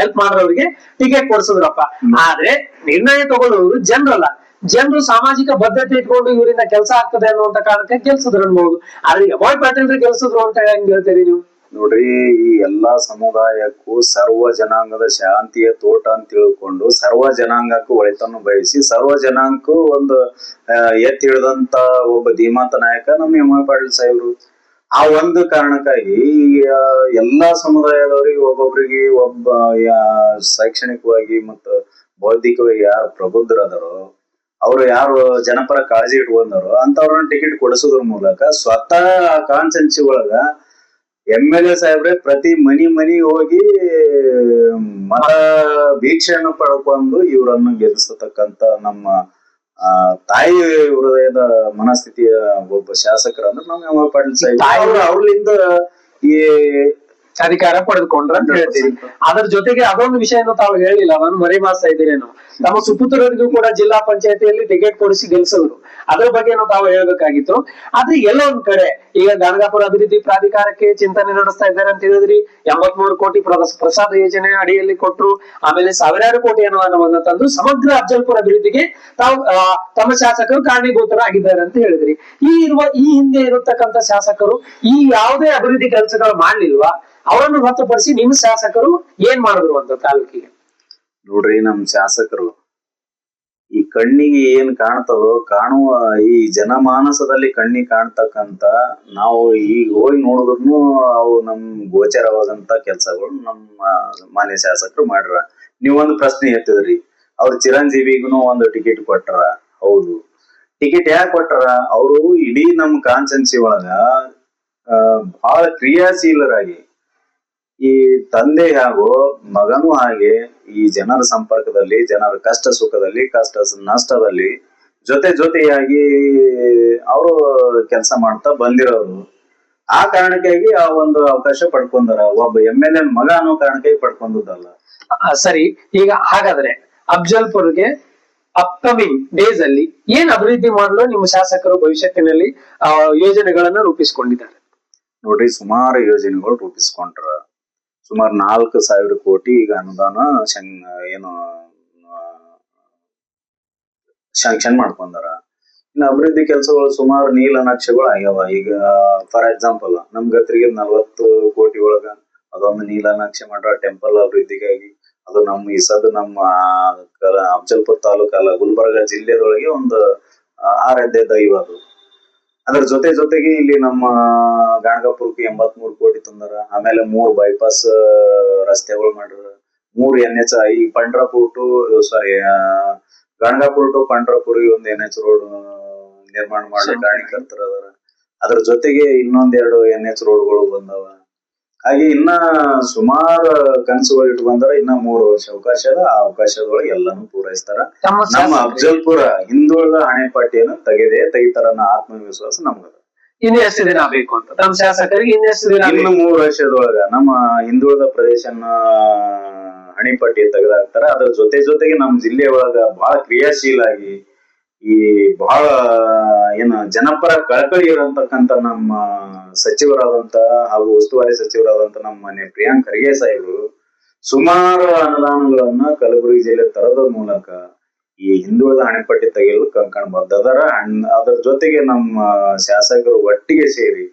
ಹೆಲ್ಪ್ ಮಾಡಿದವರಿಗೆ ಟಿಕೆಟ್ ಕೊಡಿಸಿದ್ರಪ್ಪ. ಆದ್ರೆ ನಿರ್ಣಯ ತಗೊಳ್ಳೋರು ಜನರಲ್ಲ. ಜನರು ಸಾಮಾಜಿಕ ಬದ್ಧತೆ ಇಟ್ಕೊಂಡು ಇವರಿಂದ ಕೆಲಸ ಆಗ್ತದೆ ಅನ್ನುವಂತ ಕಾರಣಕ್ಕೆ ಗೆಲ್ಸಿದ್ರು ಅನ್ಬಹುದು ಆದ್ರೆ ಎಂ ಐ ಪಾಟೀಲ್ರು ಗೆಲ್ಸಿದ್ರು ಅಂತ ಹೆಂಗ್ ಹೇಳ್ತೀರಿ ನೀವು? ನೋಡ್ರಿ, ಈ ಎಲ್ಲಾ ಸಮುದಾಯಕ್ಕೂ ಸರ್ವ ಜನಾಂಗದ ಶಾಂತಿಯ ತೋಟ ಅಂತ ತಿಳ್ಕೊಂಡು ಸರ್ವ ಜನಾಂಗಕ್ಕೂ ಒಳಿತನ್ನು ಬಯಸಿ, ಸರ್ವ ಜನಾಂಗಕ್ಕೂ ಒಂದು ಎತ್ತಿ ಹಿಡಿದಂತ ಒಬ್ಬ ಧೀಮಂತ ನಾಯಕ ನಮ್ಮ ಐ ಪಾಟೀಲ್ ಸಾಹೇಬ್ರು. ಆ ಒಂದು ಕಾರಣಕ್ಕಾಗಿ ಎಲ್ಲಾ ಸಮುದಾಯದವರಿಗೆ ಒಬ್ಬೊಬ್ರಿಗೆ ಒಬ್ಬ ಶೈಕ್ಷಣಿಕವಾಗಿ ಮತ್ತು ಬೌದ್ಧಿಕವಾಗಿ ಯಾರು ಪ್ರಬುದ್ಧರಾದರು, ಅವರು ಯಾರು ಜನಪರ ಕಾಳಜಿ ಇಟ್ಕೊಂಡಾರೋ ಅಂತವ್ರನ್ನ ಟಿಕೆಟ್ ಕೊಡಿಸೋದ್ರ ಮೂಲಕ ಸ್ವತಃ ಕಾನ್ಸೆನ್ಸಿ ಒಳಗ ಎಂ ಎಲ್ ಎ ಸಾಹೇಬ್ರೆ ಪ್ರತಿ ಮನಿ ಮನಿ ಹೋಗಿ ಮತ ಭೀಕ್ಷೆಯನ್ನು ಪಡ್ಕೊಂಡು ಇವರನ್ನು ಗೆಲ್ಲಿಸತಕ್ಕಂತ ನಮ್ಮ ಆ, ತಾಯಿ ಹೃದಯದ ಮನಸ್ಥಿತಿಯ ಒಬ್ಬ ಶಾಸಕರಂದ್ರೆ ನಮ್ಮ ಎಂ ಪಾಟೀಲ್ ಸಾಹೇಬ್ ಅವ್ರಲಿಂದ ಈ ಅಧಿಕಾರ ಪಡೆದುಕೊಂಡ್ರ ಅಂತ ಹೇಳ್ತೀನಿ ಅದ್ರ ಜೊತೆಗೆ ಅದೊಂದು ವಿಷಯನ ತಾವು ಹೇಳಿಲ್ಲ ನಾನು ಮರಿ ಮಾಸ್ತಾ ಇದ್ದೀರೇನು ನಮ್ಮ ಸುಪುತ್ರರಿಗೂ ಕೂಡ ಜಿಲ್ಲಾ ಪಂಚಾಯತಿಯಲ್ಲಿ ಟಿಕೆಟ್ ಕೊಡಿಸಿ ಗೆಲ್ಸಿದ್ರು ಅದ್ರ ಬಗ್ಗೆನೂ ತಾವು ಹೇಳ್ಬೇಕಾಗಿತ್ತು. ಆದ್ರೆ ಎಲ್ಲ ಒಂದ್ ಕಡೆ, ಈಗ ಗಣಗಾಪುರ ಅಭಿವೃದ್ಧಿ ಪ್ರಾಧಿಕಾರಕ್ಕೆ ಚಿಂತನೆ ನಡೆಸ್ತಾ ಇದ್ದಾರೆ ಅಂತ ಹೇಳಿದ್ರಿ. ಎಂಬತ್ಮೂರು ಕೋಟಿ ಪ್ರಸ- ಪ್ರಸಾದ ಯೋಜನೆ ಅಡಿಯಲ್ಲಿ ಕೊಟ್ಟರು ಆಮೇಲೆ ಸಾವಿರಾರು ಕೋಟಿ ಅನುದಾನವನ್ನ ತಂದು ಸಮಗ್ರ ಅಫಜಲ್ಪುರ ಅಭಿವೃದ್ಧಿಗೆ ತಾವು ತಮ್ಮ ಶಾಸಕರು ಕಾರಣೀಭೂತರಾಗಿದ್ದಾರೆ ಅಂತ ಹೇಳಿದ್ರಿ. ಈ ಇರುವ, ಈ ಹಿಂದೆ ಇರತಕ್ಕಂತ ಶಾಸಕರು ಈ ಯಾವುದೇ ಅಭಿವೃದ್ಧಿ ಕೆಲಸಗಳು ಮಾಡ್ಲಿಲ್ವಾ? ಅವರನ್ನು ಹೊರತುಪಡಿಸಿ ನಿಮ್ಮ ಶಾಸಕರು ಏನ್ ಮಾಡಿದ್ರು ಅಂತ ತಾಲೂಕಿಗೆ? ನೋಡ್ರಿ, ನಮ್ ಶಾಸಕರು ಈ ಕಣ್ಣಿಗೆ ಏನ್ ಕಾಣ್ತದೋ, ಕಾಣುವ ಈ ಜನಮಾನಸದಲ್ಲಿ ಕಣ್ಣಿಗೆ ಕಾಣ್ತಕ್ಕಂತ ನಾವು ಈಗ ಹೋಗಿ ನೋಡಿದ್ರು ಅವು ನಮ್ ಗೋಚರವಾದಂತ ಕೆಲಸಗಳು ನಮ್ಮ ಮಾನ್ಯ ಶಾಸಕರು ಮಾಡ್ರ. ನೀವೊಂದು ಪ್ರಶ್ನೆ ಎತ್ತಿದ್ರಿ ಅವ್ರ ಚಿರಂಜೀವಿಗೂ ಒಂದು ಟಿಕೆಟ್ ಕೊಟ್ರ, ಹೌದು. ಟಿಕೆಟ್ ಯಾಕೆ ಕೊಟ್ರ? ಅವರು ಇಡೀ ನಮ್ ಕಾನ್ಸೆನ್ಸಿ ಒಳಗ ಬಹಳ ಕ್ರಿಯಾಶೀಲರಾಗಿ ಈ ತಂದೆ ಹಾಗೂ ಮಗನೂ ಹಾಗೆ ಈ ಜನರ ಸಂಪರ್ಕದಲ್ಲಿ ಜನರ ಕಷ್ಟ ಸುಖದಲ್ಲಿ ಕಷ್ಟ ನಷ್ಟದಲ್ಲಿ ಜೊತೆ ಜೊತೆಯಾಗಿ ಅವರು ಕೆಲಸ ಮಾಡ್ತಾ ಬಂದಿರೋರು. ಆ ಕಾರಣಕ್ಕಾಗಿ ಆ ಒಂದು ಅವಕಾಶ ಪಡ್ಕೊಂಡಾರ. ಒಬ್ಬ ಎಂ ಎಲ್ ಎನ್ ಮಗ ಅನ್ನೋ ಕಾರಣಕ್ಕಾಗಿ ಪಡ್ಕೊಂಡದಲ್ಲ ಸರಿ. ಈಗ ಹಾಗಾದ್ರೆ ಅಫ್ಜಲ್ಪುರ್ಗೆ ಅಪ್ಕಮಿಂಗ್ ಡೇಸ್ ಅಲ್ಲಿ ಏನ್ ಅಭಿವೃದ್ಧಿ ಮಾಡಲು ನಿಮ್ಮ ಶಾಸಕರು ಭವಿಷ್ಯತ್ತಿನಲ್ಲಿ ಯೋಜನೆಗಳನ್ನ ರೂಪಿಸಿಕೊಂಡಿದ್ದಾರೆ? ನೋಡ್ರಿ ಸುಮಾರು ಯೋಜನೆಗಳು ರೂಪಿಸ್ಕೊಂಡ್ರ. ಸುಮಾರು ನಾಲ್ಕು ಸಾವಿರ ಕೋಟಿ ಈಗ ಅನುದಾನ ಏನು ಶಾಂಕ್ಷನ್ ಮಾಡ್ಕೊಂಡಾರ. ಇನ್ನು ಅಭಿವೃದ್ಧಿ ಕೆಲಸಗಳು ಸುಮಾರು ನೀಲನಕ್ಷೆಗಳು ಆಗ್ಯಾವ. ಈಗ ಫಾರ್ ಎಕ್ಸಾಂಪಲ್ ನಮ್ ಗತ್ರಿಗೆ ನಲ್ವತ್ತು ಕೋಟಿ ಒಳಗ ಅದೊಂದು ನೀಲನಕ್ಷೆ ಮಾಡ್ರ ಟೆಂಪಲ್ ಅಭಿವೃದ್ಧಿಗಾಗಿ. ಅದು ನಮ್ಮ ಈ ಸದ್ ನಮ್ಮ ಅಫಜಲ್ಪುರ್ ತಾಲೂಕಲ್ಲ, ಗುಲ್ಬರ್ಗ ಜಿಲ್ಲೆದೊಳಗೆ ಒಂದು ಆರಾಧ್ಯ ದೈವ ಅದು. ಅದ್ರ ಜೊತೆ ಜೊತೆಗೆ ಇಲ್ಲಿ ನಮ್ಮ ಗಾಣಗಾಪುರಕ್ಕೆ ಎಂಬತ್ಮೂರು ಕೋಟಿ ತಂದಾರ. ಆಮೇಲೆ ಮೂರ್ ಬೈಪಾಸ್ ರಸ್ತೆಗಳು ಮಾಡ್ಯಾರ ಮೂರ್ ಎನ್ ಎಚ್ ಈ Pandharpur to sorry Ganagapur to Pandharpur ಒಂದು ಎನ್ ಎಚ್ ರೋಡ್ ನಿರ್ಮಾಣ ಮಾಡಿ. ಗಾಣಿ ಕಾರಣಕರ್ತರು ಅದಾರ ಅದ್ರ ಜೊತೆಗೆ ಇನ್ನೊಂದೆರಡು ಎನ್ ಎಚ್ ರೋಡ್ಗಳು ಬಂದವ. ಹಾಗೆ ಇನ್ನ ಸುಮಾರು ಕನಸುಗಳು ಇಟ್ಕೊಂಡಾರ ಇನ್ನ ಮೂರು ವರ್ಷ ಅವಕಾಶ ಅದ. ಆ ಅವಕಾಶದೊಳಗೆ ಎಲ್ಲಾನು ಪೂರೈಸ್ತಾರ. ನಮ್ಮ ಅಫಜಲ್ಪುರ ಹಿಂದುಳಿದ ಹಣೆಪಟ್ಟಿಯನ್ನು ತೆಗೆದೇ ತೆಗಿತಾರ ಅನ್ನೋ ಆತ್ಮವಿಶ್ವಾಸ ನಮ್ಗದ. ಇನ್ನು ಎಷ್ಟು ದಿನ ಬೇಕು ಅಂತ. ನಮ್ಮ ಶಾಸಕರಿಗೆ ಇನ್ನು ಎಷ್ಟು ದಿನ ಇನ್ನು? ಮೂರು ವರ್ಷದೊಳಗ ನಮ್ಮ ಹಿಂದುಳಿದ ಪ್ರದೇಶನ ಹಣಿಪಟ್ಟಿ ತೆಗೆದಾಕ್ತಾರ. ಅದ್ರ ಜೊತೆ ಜೊತೆಗೆ ನಮ್ಮ ಜಿಲ್ಲೆ ಒಳಗ ಬಹಳ ಕ್ರಿಯಾಶೀಲಾಗಿ ಈ ಬಹಳ, ಏನ ಜನಪರ ಕಳಕಳಿ ಇರತಕ್ಕಂತ ನಮ್ಮ ಸಚಿವರಾದಂತ ಹಾಗೂ ಉಸ್ತುವಾರಿ ಸಚಿವರಾದಂತ ನಮ್ಮ ಮನೆ ಪ್ರಿಯಾಂಕ್ ಖರ್ಗೆ ಸಾಹೇಬರು ಸುಮಾರು ಅನುದಾನಗಳನ್ನ ಕಲಬುರಗಿ ಜಿಲ್ಲೆ ತರದ ಮೂಲಕ ಈ ಹಿಂದುಳಿದ ಹಣೆಪಟ್ಟಿ ತೆಗೆಯಲು ಕಂಕಣ ಬದ್ದದಾರ ಅದರ ಜೊತೆಗೆ ನಮ್ಮ ಶಾಸಕರು ಒಟ್ಟಿಗೆ ಸೇರಿ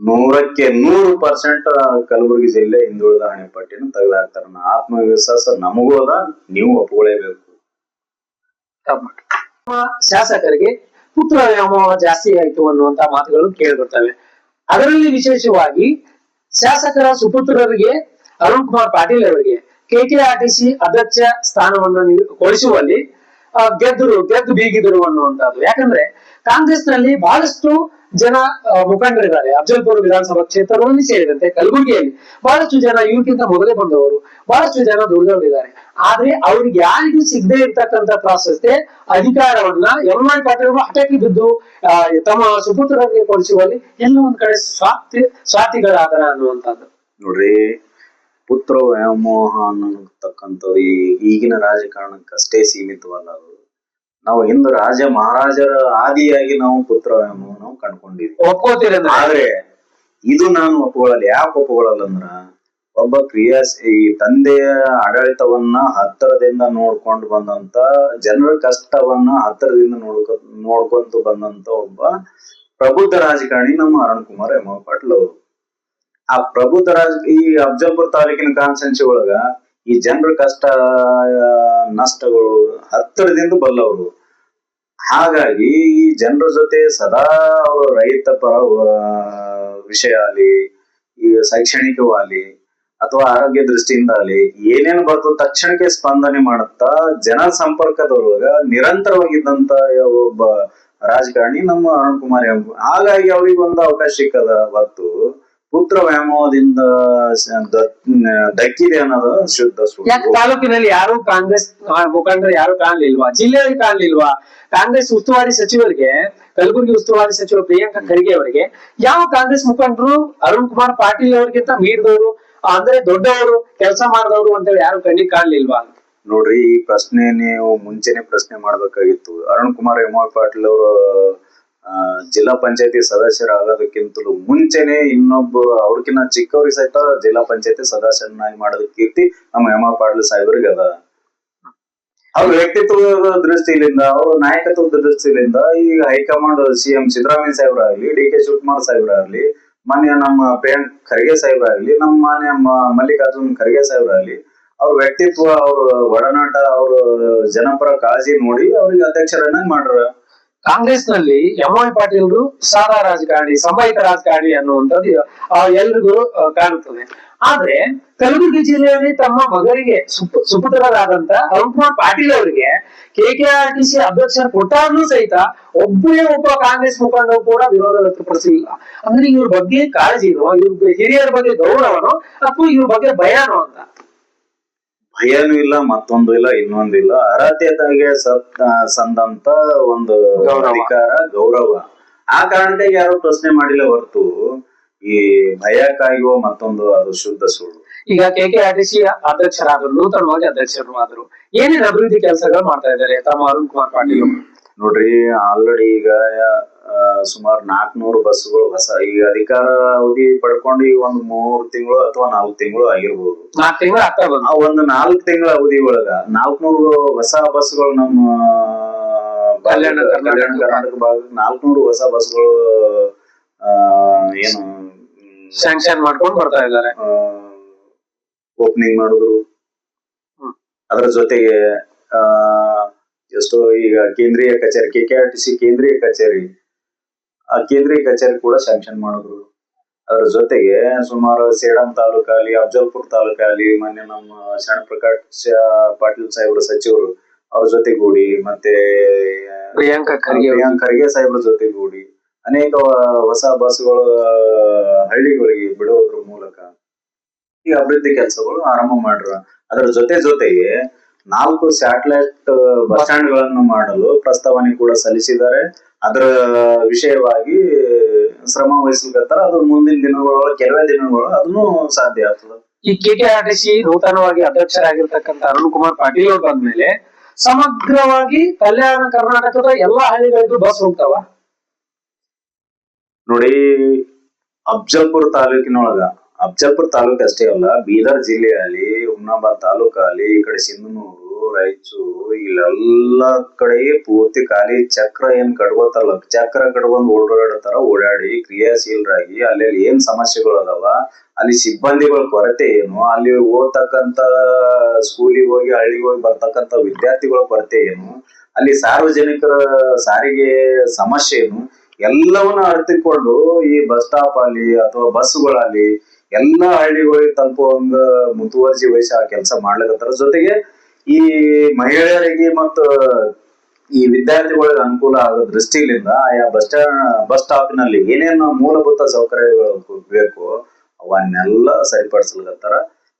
ನೂರಕ್ಕೆ ನೂರು ಪರ್ಸೆಂಟ್ ಕಲಬುರಗಿ ಜಿಲ್ಲೆ ಹಿಂದುಳಿದ ಹಣೆಪಟ್ಟಿನ ಅನ್ನೋ ಆತ್ಮವಿಶ್ವಾಸ ನಮಗೂ ಅದ, ನೀವು ಒಪ್ಕೊಳ್ಳೇಬೇಕು ಶಾಸಕರಿಗೆ ಪುತ್ರ ವ್ಯಾಮೋಹ ಜಾಸ್ತಿ ಆಯಿತು ಅನ್ನುವಂತ ಮಾತುಗಳು ಕೇಳಿಬರ್ತವೆ. ಅದರಲ್ಲಿ ವಿಶೇಷವಾಗಿ ಶಾಸಕರ ಸುಪುತ್ರರಿಗೆ ಅರುಣ್ ಕುಮಾರ್ ಪಾಟೀಲ್ ಅವರಿಗೆ ಕೆಕೆಆರ್ಟಿಸಿ ಅಧ್ಯಕ್ಷ ಸ್ಥಾನವನ್ನು ಕೊಡಿಸುವಲ್ಲಿ ಗೆದ್ದರು, ಗೆದ್ದು ಬೀಗಿದರು ಅನ್ನುವಂಥದ್ದು. ಯಾಕಂದ್ರೆ ಕಾಂಗ್ರೆಸ್ನಲ್ಲಿ ಬಹಳಷ್ಟು ಜನ ಮುಖಂಡರಿದ್ದಾರೆ. ಅಫಜಲ್ಪುರ ವಿಧಾನಸಭಾ ಕ್ಷೇತ್ರವನ್ನು ಸೇರಿದಂತೆ ಕಲಬುರಗಿಯಲ್ಲಿ ಬಹಳಷ್ಟು ಜನ ಇವಕ್ಕಿಂತ ಮೊದಲೇ ಬಂದವರು, ಬಹಳಷ್ಟು ಜನ ದುಡಿದವರಿದ್ದಾರೆ ಆದ್ರೆ ಅವ್ರಿಗೆ ಯಾರಿಗೂ ಸಿಗದೆ ಇರ್ತಕ್ಕಂಥ ಪ್ರಾಶಸ್ತ್ಯ ಅಧಿಕಾರವನ್ನ ಎಂ ಆರ್ ಪಾಟೀಲ್ ಹಠಕ್ಕೆ ಬಿದ್ದು ತಮ್ಮ ಸುಪುತ್ರರಿಗೆ ಕೊಡಿಸುವಲ್ಲಿ ಎಲ್ಲ ಒಂದ್ ಕಡೆ ಸ್ವಾತಿ ಸ್ವಾತಿಗಳಾದರ ಅನ್ನುವಂಥದ್ದು. ನೋಡ್ರಿ ಪುತ್ರ ವ್ಯಾಮೋಹ ಅನ್ನತಕ್ಕಂಥದ್ದು ಈ ಈಗಿನ ರಾಜಕಾರಣಕ್ಕಷ್ಟೇ ಸೀಮಿತವಲ್ಲ ಅದು. ನಾವು ಹಿಂದೆ ರಾಜ ಮಹಾರಾಜರ ಆದಿಯಾಗಿ ನಾವು ಪುತ್ರ ವ್ಯಾಮೋಹ ನಾವು ಕಂಡ್ಕೊಂಡಿದ್ವಿ ಒಪ್ಕೋತೀರಿ ಆದ್ರೆ ಇದು ನಾನು ಒಪ್ಕೊಳ್ಳಲ್ಲ ಯಾಕೆ ಒಪ್ಕೊಳ್ಳಲ್ಲ ಅಂದ್ರ ಒಬ್ಬ ಕ್ರಿಯಾ ಈ ತಂದೆಯ ಆಡಳಿತವನ್ನ ಹತ್ತಿರದಿಂದ ನೋಡ್ಕೊಂಡು ಬಂದಂತ ಜನರ ಕಷ್ಟವನ್ನ ಹತ್ತಿರದಿಂದ ನೋಡ್ಕೊ ನೋಡ್ಕೊಂತ ಬಂದಂತ ಒಬ್ಬ ಪ್ರಬುದ್ಧ ರಾಜಕಾರಣಿ ನಮ್ಮ ಅರುಣ್ ಕುಮಾರ್ ಎಂ ಪಾಟೀಲ್ ಅವರು. ಆ ಪ್ರಭುತ್ವ ರಾಜ ಈ ಅಫ್ಜಲ್ಪುರ್ ತಾಲೂಕಿನ ಕಾನ್ಸೆನ್ಸಿ ಒಳಗ ಈ ಜನರ ಕಷ್ಟ ನಷ್ಟಗಳು ಹತ್ತಿರದಿಂದ ಬಲ್ಲವರು. ಹಾಗಾಗಿ ಈ ಜನರ ಜೊತೆ ಸದಾ ಅವರು ರೈತ ಪರ ವಿಷಯ ಆಗಲಿ, ಈ ಶೈಕ್ಷಣಿಕವಾಗಲಿ ಅಥವಾ ಆರೋಗ್ಯ ದೃಷ್ಟಿಯಿಂದ ಆಗಲಿ ಏನೇನು ಬರ್ತದೆ ತಕ್ಷಣಕ್ಕೆ ಸ್ಪಂದನೆ ಮಾಡುತ್ತಾ ಜನ ಸಂಪರ್ಕದೊಳಗ ನಿರಂತರವಾಗಿದ್ದಂತ ಒಬ್ಬ ರಾಜಕಾರಣಿ ನಮ್ಮ ಅರುಣ್ ಕುಮಾರ್ ಹಾಗಾಗಿ ಅವ್ರಿಗೆ ಒಂದು ಅವಕಾಶ ಸಿಕ್ಕದ ಹೊತ್ತು ಪುತ್ರ ವ್ಯಾಮೋಹದಿಂದ ದಕ್ಕಿದೆ ಅನ್ನೋದು ಶುದ್ಧ ಯಾಕೆ ತಾಲೂಕಿನಲ್ಲಿ ಯಾರು ಕಾಂಗ್ರೆಸ್ ಮುಖಂಡರು ಯಾರು ಕಾಣಲಿಲ್ವಾ? ಜಿಲ್ಲೆಯಲ್ಲಿ ಕಾಣಲಿಲ್ವಾ? ಕಾಂಗ್ರೆಸ್ ಉಸ್ತುವಾರಿ ಸಚಿವರಿಗೆ ಕಲಬುರಗಿ ಉಸ್ತುವಾರಿ ಸಚಿವ ಪ್ರಿಯಾಂಕಾ ಖರ್ಗೆ ಅವರಿಗೆ ಯಾವ ಕಾಂಗ್ರೆಸ್ ಮುಖಂಡರು ಅರುಣ್ ಕುಮಾರ್ ಪಾಟೀಲ್ ಅವರಿಗಿಂತ ಮೀರಿದವರು ಅಂದ್ರೆ ದೊಡ್ಡವರು ಕೆಲಸ ಮಾಡಿದವರು ಅಂತ ಯಾರು ಕಣ್ಣಿಗೆ ಕಾಣ್ಲಿಲ್ವಾ? ನೋಡ್ರಿ ಈ ಪ್ರಶ್ನೆ ನೀವು ಮುಂಚೆನೆ ಪ್ರಶ್ನೆ ಮಾಡ್ಬೇಕಾಗಿತ್ತು. ಅರುಣ್ ಕುಮಾರ್ ಎಂ ಪಾಟೀಲ್ ಅವರು ಜಿಲ್ಲಾ ಪಂಚಾಯತಿ ಸದಸ್ಯರಾಗೋದಕ್ಕಿಂತಲೂ ಮುಂಚೆನೆ ಇನ್ನೊಬ್ಬ ಅವ್ರಕಿನ್ನ ಚಿಕ್ಕವ್ರಿಗೆ ಸಹಿತ ಜಿಲ್ಲಾ ಪಂಚಾಯತಿ ಸದಸ್ಯರನ್ನಾಗಿ ಮಾಡೋದ ಕೀರ್ತಿ ನಮ್ಮ ಎಂ ಆರ್ ಪಾಟೀಲ್ ಸಾಹೇಬರಿಗೆ ಅದ. ಅವ್ರ ವ್ಯಕ್ತಿತ್ವದ ದೃಷ್ಟಿಯಿಂದ ಅವ್ರ ನಾಯಕತ್ವದ ದೃಷ್ಟಿಯಿಂದ ಈಗ high command C M Siddaramaiah ಸಾಹೇಬರಾಗ್ಲಿ, D K Shivakumar ಸಾಹೇಬರಾಗ್ಲಿ, ಮಾನ್ಯ ನಮ್ಮ ಪ್ರಿಯಾಂಕ್ ಖರ್ಗೆ ಸಾಹೇಬರಾಗ್ಲಿ, ನಮ್ಮ ಮಾನ್ಯ ಮಲ್ಲಿಕಾರ್ಜುನ್ ಖರ್ಗೆ ಸಾಹೇಬರಾಗ್ಲಿ, ಅವ್ರ ವ್ಯಕ್ತಿತ್ವ, ಅವ್ರ ಒಡನಾಟ, ಅವ್ರ ಜನಪರ ಕಾಳಜಿ ನೋಡಿ ಅವ್ರಿಗೆ ಅಧ್ಯಕ್ಷರನ್ನಾಗಿ ಮಾಡ್ರ. ಕಾಂಗ್ರೆಸ್ನಲ್ಲಿ ಎಂ ಐ ಪಾಟೀಲ್ರು ಸಾದಾ ರಾಜಕಾರಣಿ ಸಂಬಯಿತ ರಾಜಕಾರಣಿ ಅನ್ನುವಂಥದ್ದು ಎಲ್ರಿಗೂ ಕಾಣುತ್ತದೆ. ಆದ್ರೆ ಕಲಬುರಗಿ ಜಿಲ್ಲೆಯಲ್ಲಿ ತಮ್ಮ ಮಗರಿಗೆ ಸುಪ್- ಸುಪುತ್ರರಾದಂತ ಅರುಣ್ ಪಾಟೀಲ್ ಅವರಿಗೆ ಕೆಕೆಆರ್ಟಿಸಿ ಅಧ್ಯಕ್ಷರ ಕೊಟ್ಟಾಗ್ಲೂ ಸಹಿತ ಒಬ್ಬನೇ ಒಬ್ಬ ಕಾಂಗ್ರೆಸ್ ಮುಖಂಡರು ಕೂಡ ವಿರೋಧ ವ್ಯಕ್ತಪಡಿಸಲಿಲ್ಲ ಅಂದ್ರೆ ಇವ್ರ ಬಗ್ಗೆ ಕಾಳಜಿನೋ ಇವ್ರ ಹಿರಿಯರ ಬಗ್ಗೆ ಗೌರವನೋ ಅಥವಾ ಇವ್ರ ಬಗ್ಗೆ ಭಯನೋ ಅಂತ? ಭಯನೂ ಇಲ್ಲ ಮತ್ತೊಂದು ಇಲ್ಲ ಇನ್ನೊಂದು ಇಲ್ಲ. ಅರ್ಹತೆಗೆ ಸತ್ ಸಂದಂತ ಒಂದು ಗೌರವ. ಅಧಿಕಾರ ಗೌರವ. ಆ ಕಾರಣಕ್ಕಾಗಿ ಯಾರು ಪ್ರಶ್ನೆ ಮಾಡಿಲ್ಲ ಹೊರತು ಈ ಭಯಕ್ಕಾಗಿಯೋ ಮತ್ತೊಂದು ಅದು ಶುದ್ಧ ಸುಳ್ಳು. ಈಗ ಕೆಕೆಆರ್ಟಿಸಿ ಅಧ್ಯಕ್ಷರಾದ್ರು ನೂತನವಾಗಿ ಅಧ್ಯಕ್ಷರು ಆದ್ರು ಏನೇನು ಅಭಿವೃದ್ಧಿ ಕೆಲಸಗಳು ಮಾಡ್ತಾ ಇದ್ದಾರೆ? ತಮ್ಮ ಅರುಣ್ ಕುಮಾರ್ ಪಾಟೀಲ್. ನೋಡ್ರಿ ಆಲ್ರೆಡಿ ಈಗ ಸುಮಾರು ನಾಲ್ಕುನೂರು ಬಸ್ಗಳು ಹೊಸ ಈ ಅಧಿಕಾರ ಅವಧಿ ಪಡ್ಕೊಂಡು ಈಗ ಒಂದು ಮೂರು ತಿಂಗಳು ಅಥವಾ ನಾಲ್ಕು ತಿಂಗಳು ಆಗಿರ್ಬೋದು. ನಾಲ್ಕು ತಿಂಗಳು ಆಗ್ತಾ ಆ ಒಂದು ನಾಲ್ಕು ತಿಂಗಳ ಅವಧಿ ಒಳಗ ನಾಲ್ಕುನೂರು ಹೊಸ ಬಸ್ಗಳು ನಮ್ಮ ಭಾಗಕ್ಕೆ- ಕಲ್ಯಾಣ ಕರ್ನಾಟಕ ಭಾಗ ನಾಲ್ಕನೂರು ಹೊಸ ಬಸ್ಗಳು ಏನು ಸ್ಯಾಂಕ್ಷನ್ ಮಾಡ್ಕೊಂಡು ಬರ್ತಾ ಇದ್ದಾರೆ. ಓಪನಿಂಗ್ ಮಾಡಿದ್ರು. ಅದರ ಜೊತೆಗೆ ಆ ಎಷ್ಟೋ ಈಗ ಕೇಂದ್ರೀಯ ಕಚೇರಿ K K R T C ಕೇಂದ್ರೀಯ ಕಚೇರಿ ಕೇಂದ್ರೀಯ ಕಚೇರಿ ಕೂಡ ಸ್ಯಾಂಕ್ಷನ್ ಮಾಡಿದ್ರು. ಅದ್ರ ಜೊತೆಗೆ ಸುಮಾರು ಸೇಡಂ ತಾಲೂಕಲ್ಲಿ ಅಫಜಲ್ಪುರ್ ತಾಲೂಕಲ್ಲಿ ಮೊನ್ನೆ ನಮ್ಮ ಶರಣ ಪ್ರಕಾಶ್ ಪಾಟೀಲ್ ಸಾಹೇಬ್ರ ಸಚಿವರು ಅವ್ರ ಜೊತೆಗೂಡಿ ಮತ್ತೆ ಪ್ರಿಯಾಂಕ ಖರ್ಗೆ ಪ್ರಿಯಾಂಕ ಪ್ರಿಯಾಂಕ್ ಖರ್ಗೆ ಸಾಹೇಬ್ರ ಜೊತೆಗೂಡಿ ಅನೇಕ ಹೊಸ ಬಸ್ಗಳು ಹಳ್ಳಿಗಳಿಗೆ ಬಿಡೋದ್ರ ಮೂಲಕ ಈ ಅಭಿವೃದ್ಧಿ ಕೆಲಸಗಳು ಆರಂಭ ಮಾಡ್ರ. ಅದರ ಜೊತೆ ಜೊತೆಗೆ ನಾಲ್ಕು ಸ್ಯಾಟಲೈಟ್ ಬಸ್ ಸ್ಟ್ಯಾಂಡ್ಗಳನ್ನು ಮಾಡಲು ಪ್ರಸ್ತಾವನೆ ಕೂಡ ಸಲ್ಲಿಸಿದ್ದಾರೆ. ಅದರ ವಿಷಯವಾಗಿ ಶ್ರಮ ವಹಿಸ್ಲಿಕ್ಕತ್ತಾರ ಅದು ಮುಂದಿನ ದಿನಗಳ ಕೆಲವೇ ದಿನಗಳು ಅದನ್ನು ಸಾಧ್ಯ ಆಗ್ತದೆ. ಈ ಕೆಕೆಆರ್ಟಿಸಿ ನೂತನವಾಗಿ ಅಧ್ಯಕ್ಷರಾಗಿರ್ತಕ್ಕಂಥ ಅರುಣ್ ಕುಮಾರ್ ಪಾಟೀಲ್ ಅವ್ರು ಬಂದ್ಮೇಲೆ ಸಮಗ್ರವಾಗಿ ಕಲ್ಯಾಣ ಕರ್ನಾಟಕದ ಎಲ್ಲಾ ಹಳ್ಳಿಗಳಿಗೂ ಬಸ್ ಹೋಗ್ತಾವ? ನೋಡಿ ಅಫ್ಜಲ್ಪುರ್ ತಾಲೂಕಿನೊಳಗ ಅಫ್ಜಲ್ಪುರ್ ತಾಲೂಕ್ ಅಷ್ಟೇ ಅಲ್ಲ ಬೀದರ್ ಜಿಲ್ಲೆಯಲ್ಲಿ ಹುಮ್ನಾಬಾದ್ ತಾಲೂಕಲ್ಲಿ ಈ ಕಡೆ ಸಿಂಧನೂರು ರಾಯಚೂರು ಇಲ್ಲೆಲ್ಲ ಕಡೆಗೆ ಪೂರ್ತಿ ಖಾಲಿ ಚಕ್ರ ಏನ್ ಕಡ್ಗೋತಾರಲ್ಲ ಚಕ್ರ ಕಟ್ಕೊಂಡ್ ಓಡಾಡತಾರ ಓಡಾಡಿ ಕ್ರಿಯಾಶೀಲರಾಗಿ ಅಲ್ಲಿ ಏನ್ ಸಮಸ್ಯೆಗಳು ಅದಾವ ಅಲ್ಲಿ ಸಿಬ್ಬಂದಿಗಳ ಕೊರತೆ ಏನು, ಅಲ್ಲಿ ಓದ್ತಕ್ಕಂತ ಸ್ಕೂಲಿಗೆ ಹೋಗಿ, ಹಳ್ಳಿಗೆ ಹೋಗಿ ಬರ್ತಕ್ಕಂತ ವಿದ್ಯಾರ್ಥಿಗಳ ಕೊರತೆ ಏನು, ಅಲ್ಲಿ ಸಾರ್ವಜನಿಕರ ಸಾರಿಗೆ ಸಮಸ್ಯೆ ಏನು, ಎಲ್ಲವನ್ನ ಅರ್ತಿಕೊಂಡು ಈ ಬಸ್ ಸ್ಟಾಪ್ ಅಲ್ಲಿ ಅಥವಾ ಬಸ್ಗಳಲ್ಲಿ ಎಲ್ಲಾ ಹಳ್ಳಿಗಳಿಗೆ ತಲುಪುವಂಗ ಮುತುವರ್ಜಿ ವಹಿಸಿ ಆ ಕೆಲಸ ಮಾಡ್ಲಿಕತ್ತಾರ. ಜೊತೆಗೆ ಈ ಮಹಿಳೆಯರಿಗೆ ಮತ್ತು ಈ ವಿದ್ಯಾರ್ಥಿಗಳಿಗೆ ಅನುಕೂಲ ಆಗೋ ದೃಷ್ಟಿಯಿಂದ ಆಯಾ ಬಸ್ ಸ್ಟ್ಯಾಂಡ್ ಬಸ್ ಸ್ಟಾಪಿನಲ್ಲಿ ಏನೇನು ಮೂಲಭೂತ ಸೌಕರ್ಯಗಳು ಬೇಕು ಅವನ್ನೆಲ್ಲ ಸರಿಪಡಿಸ್ಲಿಕತ್ತಾರ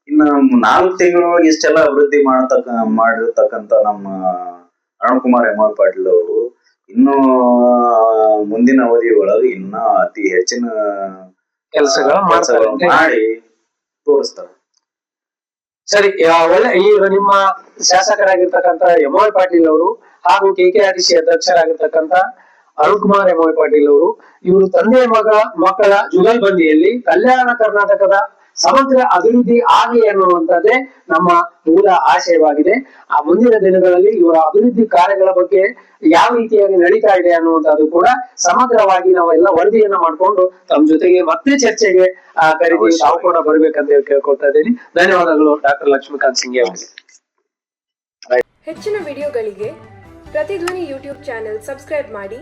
ಇನ್ನು ನಾಲ್ಕು ತಿಂಗಳೊಳಗೆ ಇಷ್ಟೆಲ್ಲ ಅಭಿವೃದ್ಧಿ ಮಾಡತಕ್ಕ ಮಾಡಿರ್ತಕ್ಕಂತ ನಮ್ಮ ಅರುಣ್ ಕುಮಾರ್ ಎಂ ಆರ್ ಪಾಟೀಲ್ ಅವರು ಇನ್ನು ಮುಂದಿನ ಅವಧಿ ಒಳಗೆ ಇನ್ನ ಅತಿ ಹೆಚ್ಚಿನ ಕೆಲಸಗಳು ಮಾಡಿ ತೋರಿಸ್ತಾರೆ. ಸರಿ ಒಳ್ಳೆ ಈಗ ನಿಮ್ಮ ಶಾಸಕರಾಗಿರ್ತಕ್ಕಂತ ಎಂ ಪಾಟೀಲ್ ಅವರು ಹಾಗೂ ಕೆಕೆಆರ್ಟಿಸಿ ಅಧ್ಯಕ್ಷರಾಗಿರ್ತಕ್ಕಂಥ ಅರುಣ್ ಕುಮಾರ್ ಎಂ ಪಾಟೀಲ್ ಅವರು, ಇವರು ತಂದೆ ಮಗ ಮಕ್ಕಳ ಜುಗಲ್ಬಂದಿಯಲ್ಲಿ ಕಲ್ಯಾಣ ಕರ್ನಾಟಕದ ಸಮಗ್ರ ಅಭಿವೃದ್ಧಿ ಆಗಲಿ ಅನ್ನುವಂಥದ್ದೇ ನಮ್ಮ ಮೂಲ ಆಶಯವಾಗಿದೆ. ಆ ಮುಂದಿನ ದಿನಗಳಲ್ಲಿ ಇವರ ಅಭಿವೃದ್ಧಿ ಕಾರ್ಯಗಳ ಬಗ್ಗೆ ಯಾವ ರೀತಿಯಾಗಿ ನಡೀತಾ ಇದೆ ಅನ್ನುವಂಥದ್ದು ಕೂಡ ಸಮಗ್ರವಾಗಿ ನಾವೆಲ್ಲ ವರದಿಯನ್ನ ಮಾಡ್ಕೊಂಡು ತಮ್ಮ ಜೊತೆಗೆ ಮತ್ತೆ ಚರ್ಚೆಗೆ ಆ, ಕರೀತೀವಿ ತಾವು ಕೂಡ ಬರ್ಬೇಕಂತ ಹೇಳಿ ಕೇಳ್ಕೊಳ್ತಾ ಇದ್ದೀನಿ. ಧನ್ಯವಾದಗಳು ಡಾಕ್ಟರ್ ಲಕ್ಷ್ಮೀಕಾಂತ್ ಸಿಂಗ್ ಅವರಿಗೆ. ಹೆಚ್ಚಿನ ವಿಡಿಯೋಗಳಿಗೆ ಪ್ರತಿಧ್ವನಿ ಯೂಟ್ಯೂಬ್ ಚಾನೆಲ್ ಸಬ್ಸ್ಕ್ರೈಬ್ ಮಾಡಿ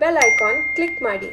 ಬೆಲ್ ಐಕಾನ್ ಕ್ಲಿಕ್ ಮಾಡಿ.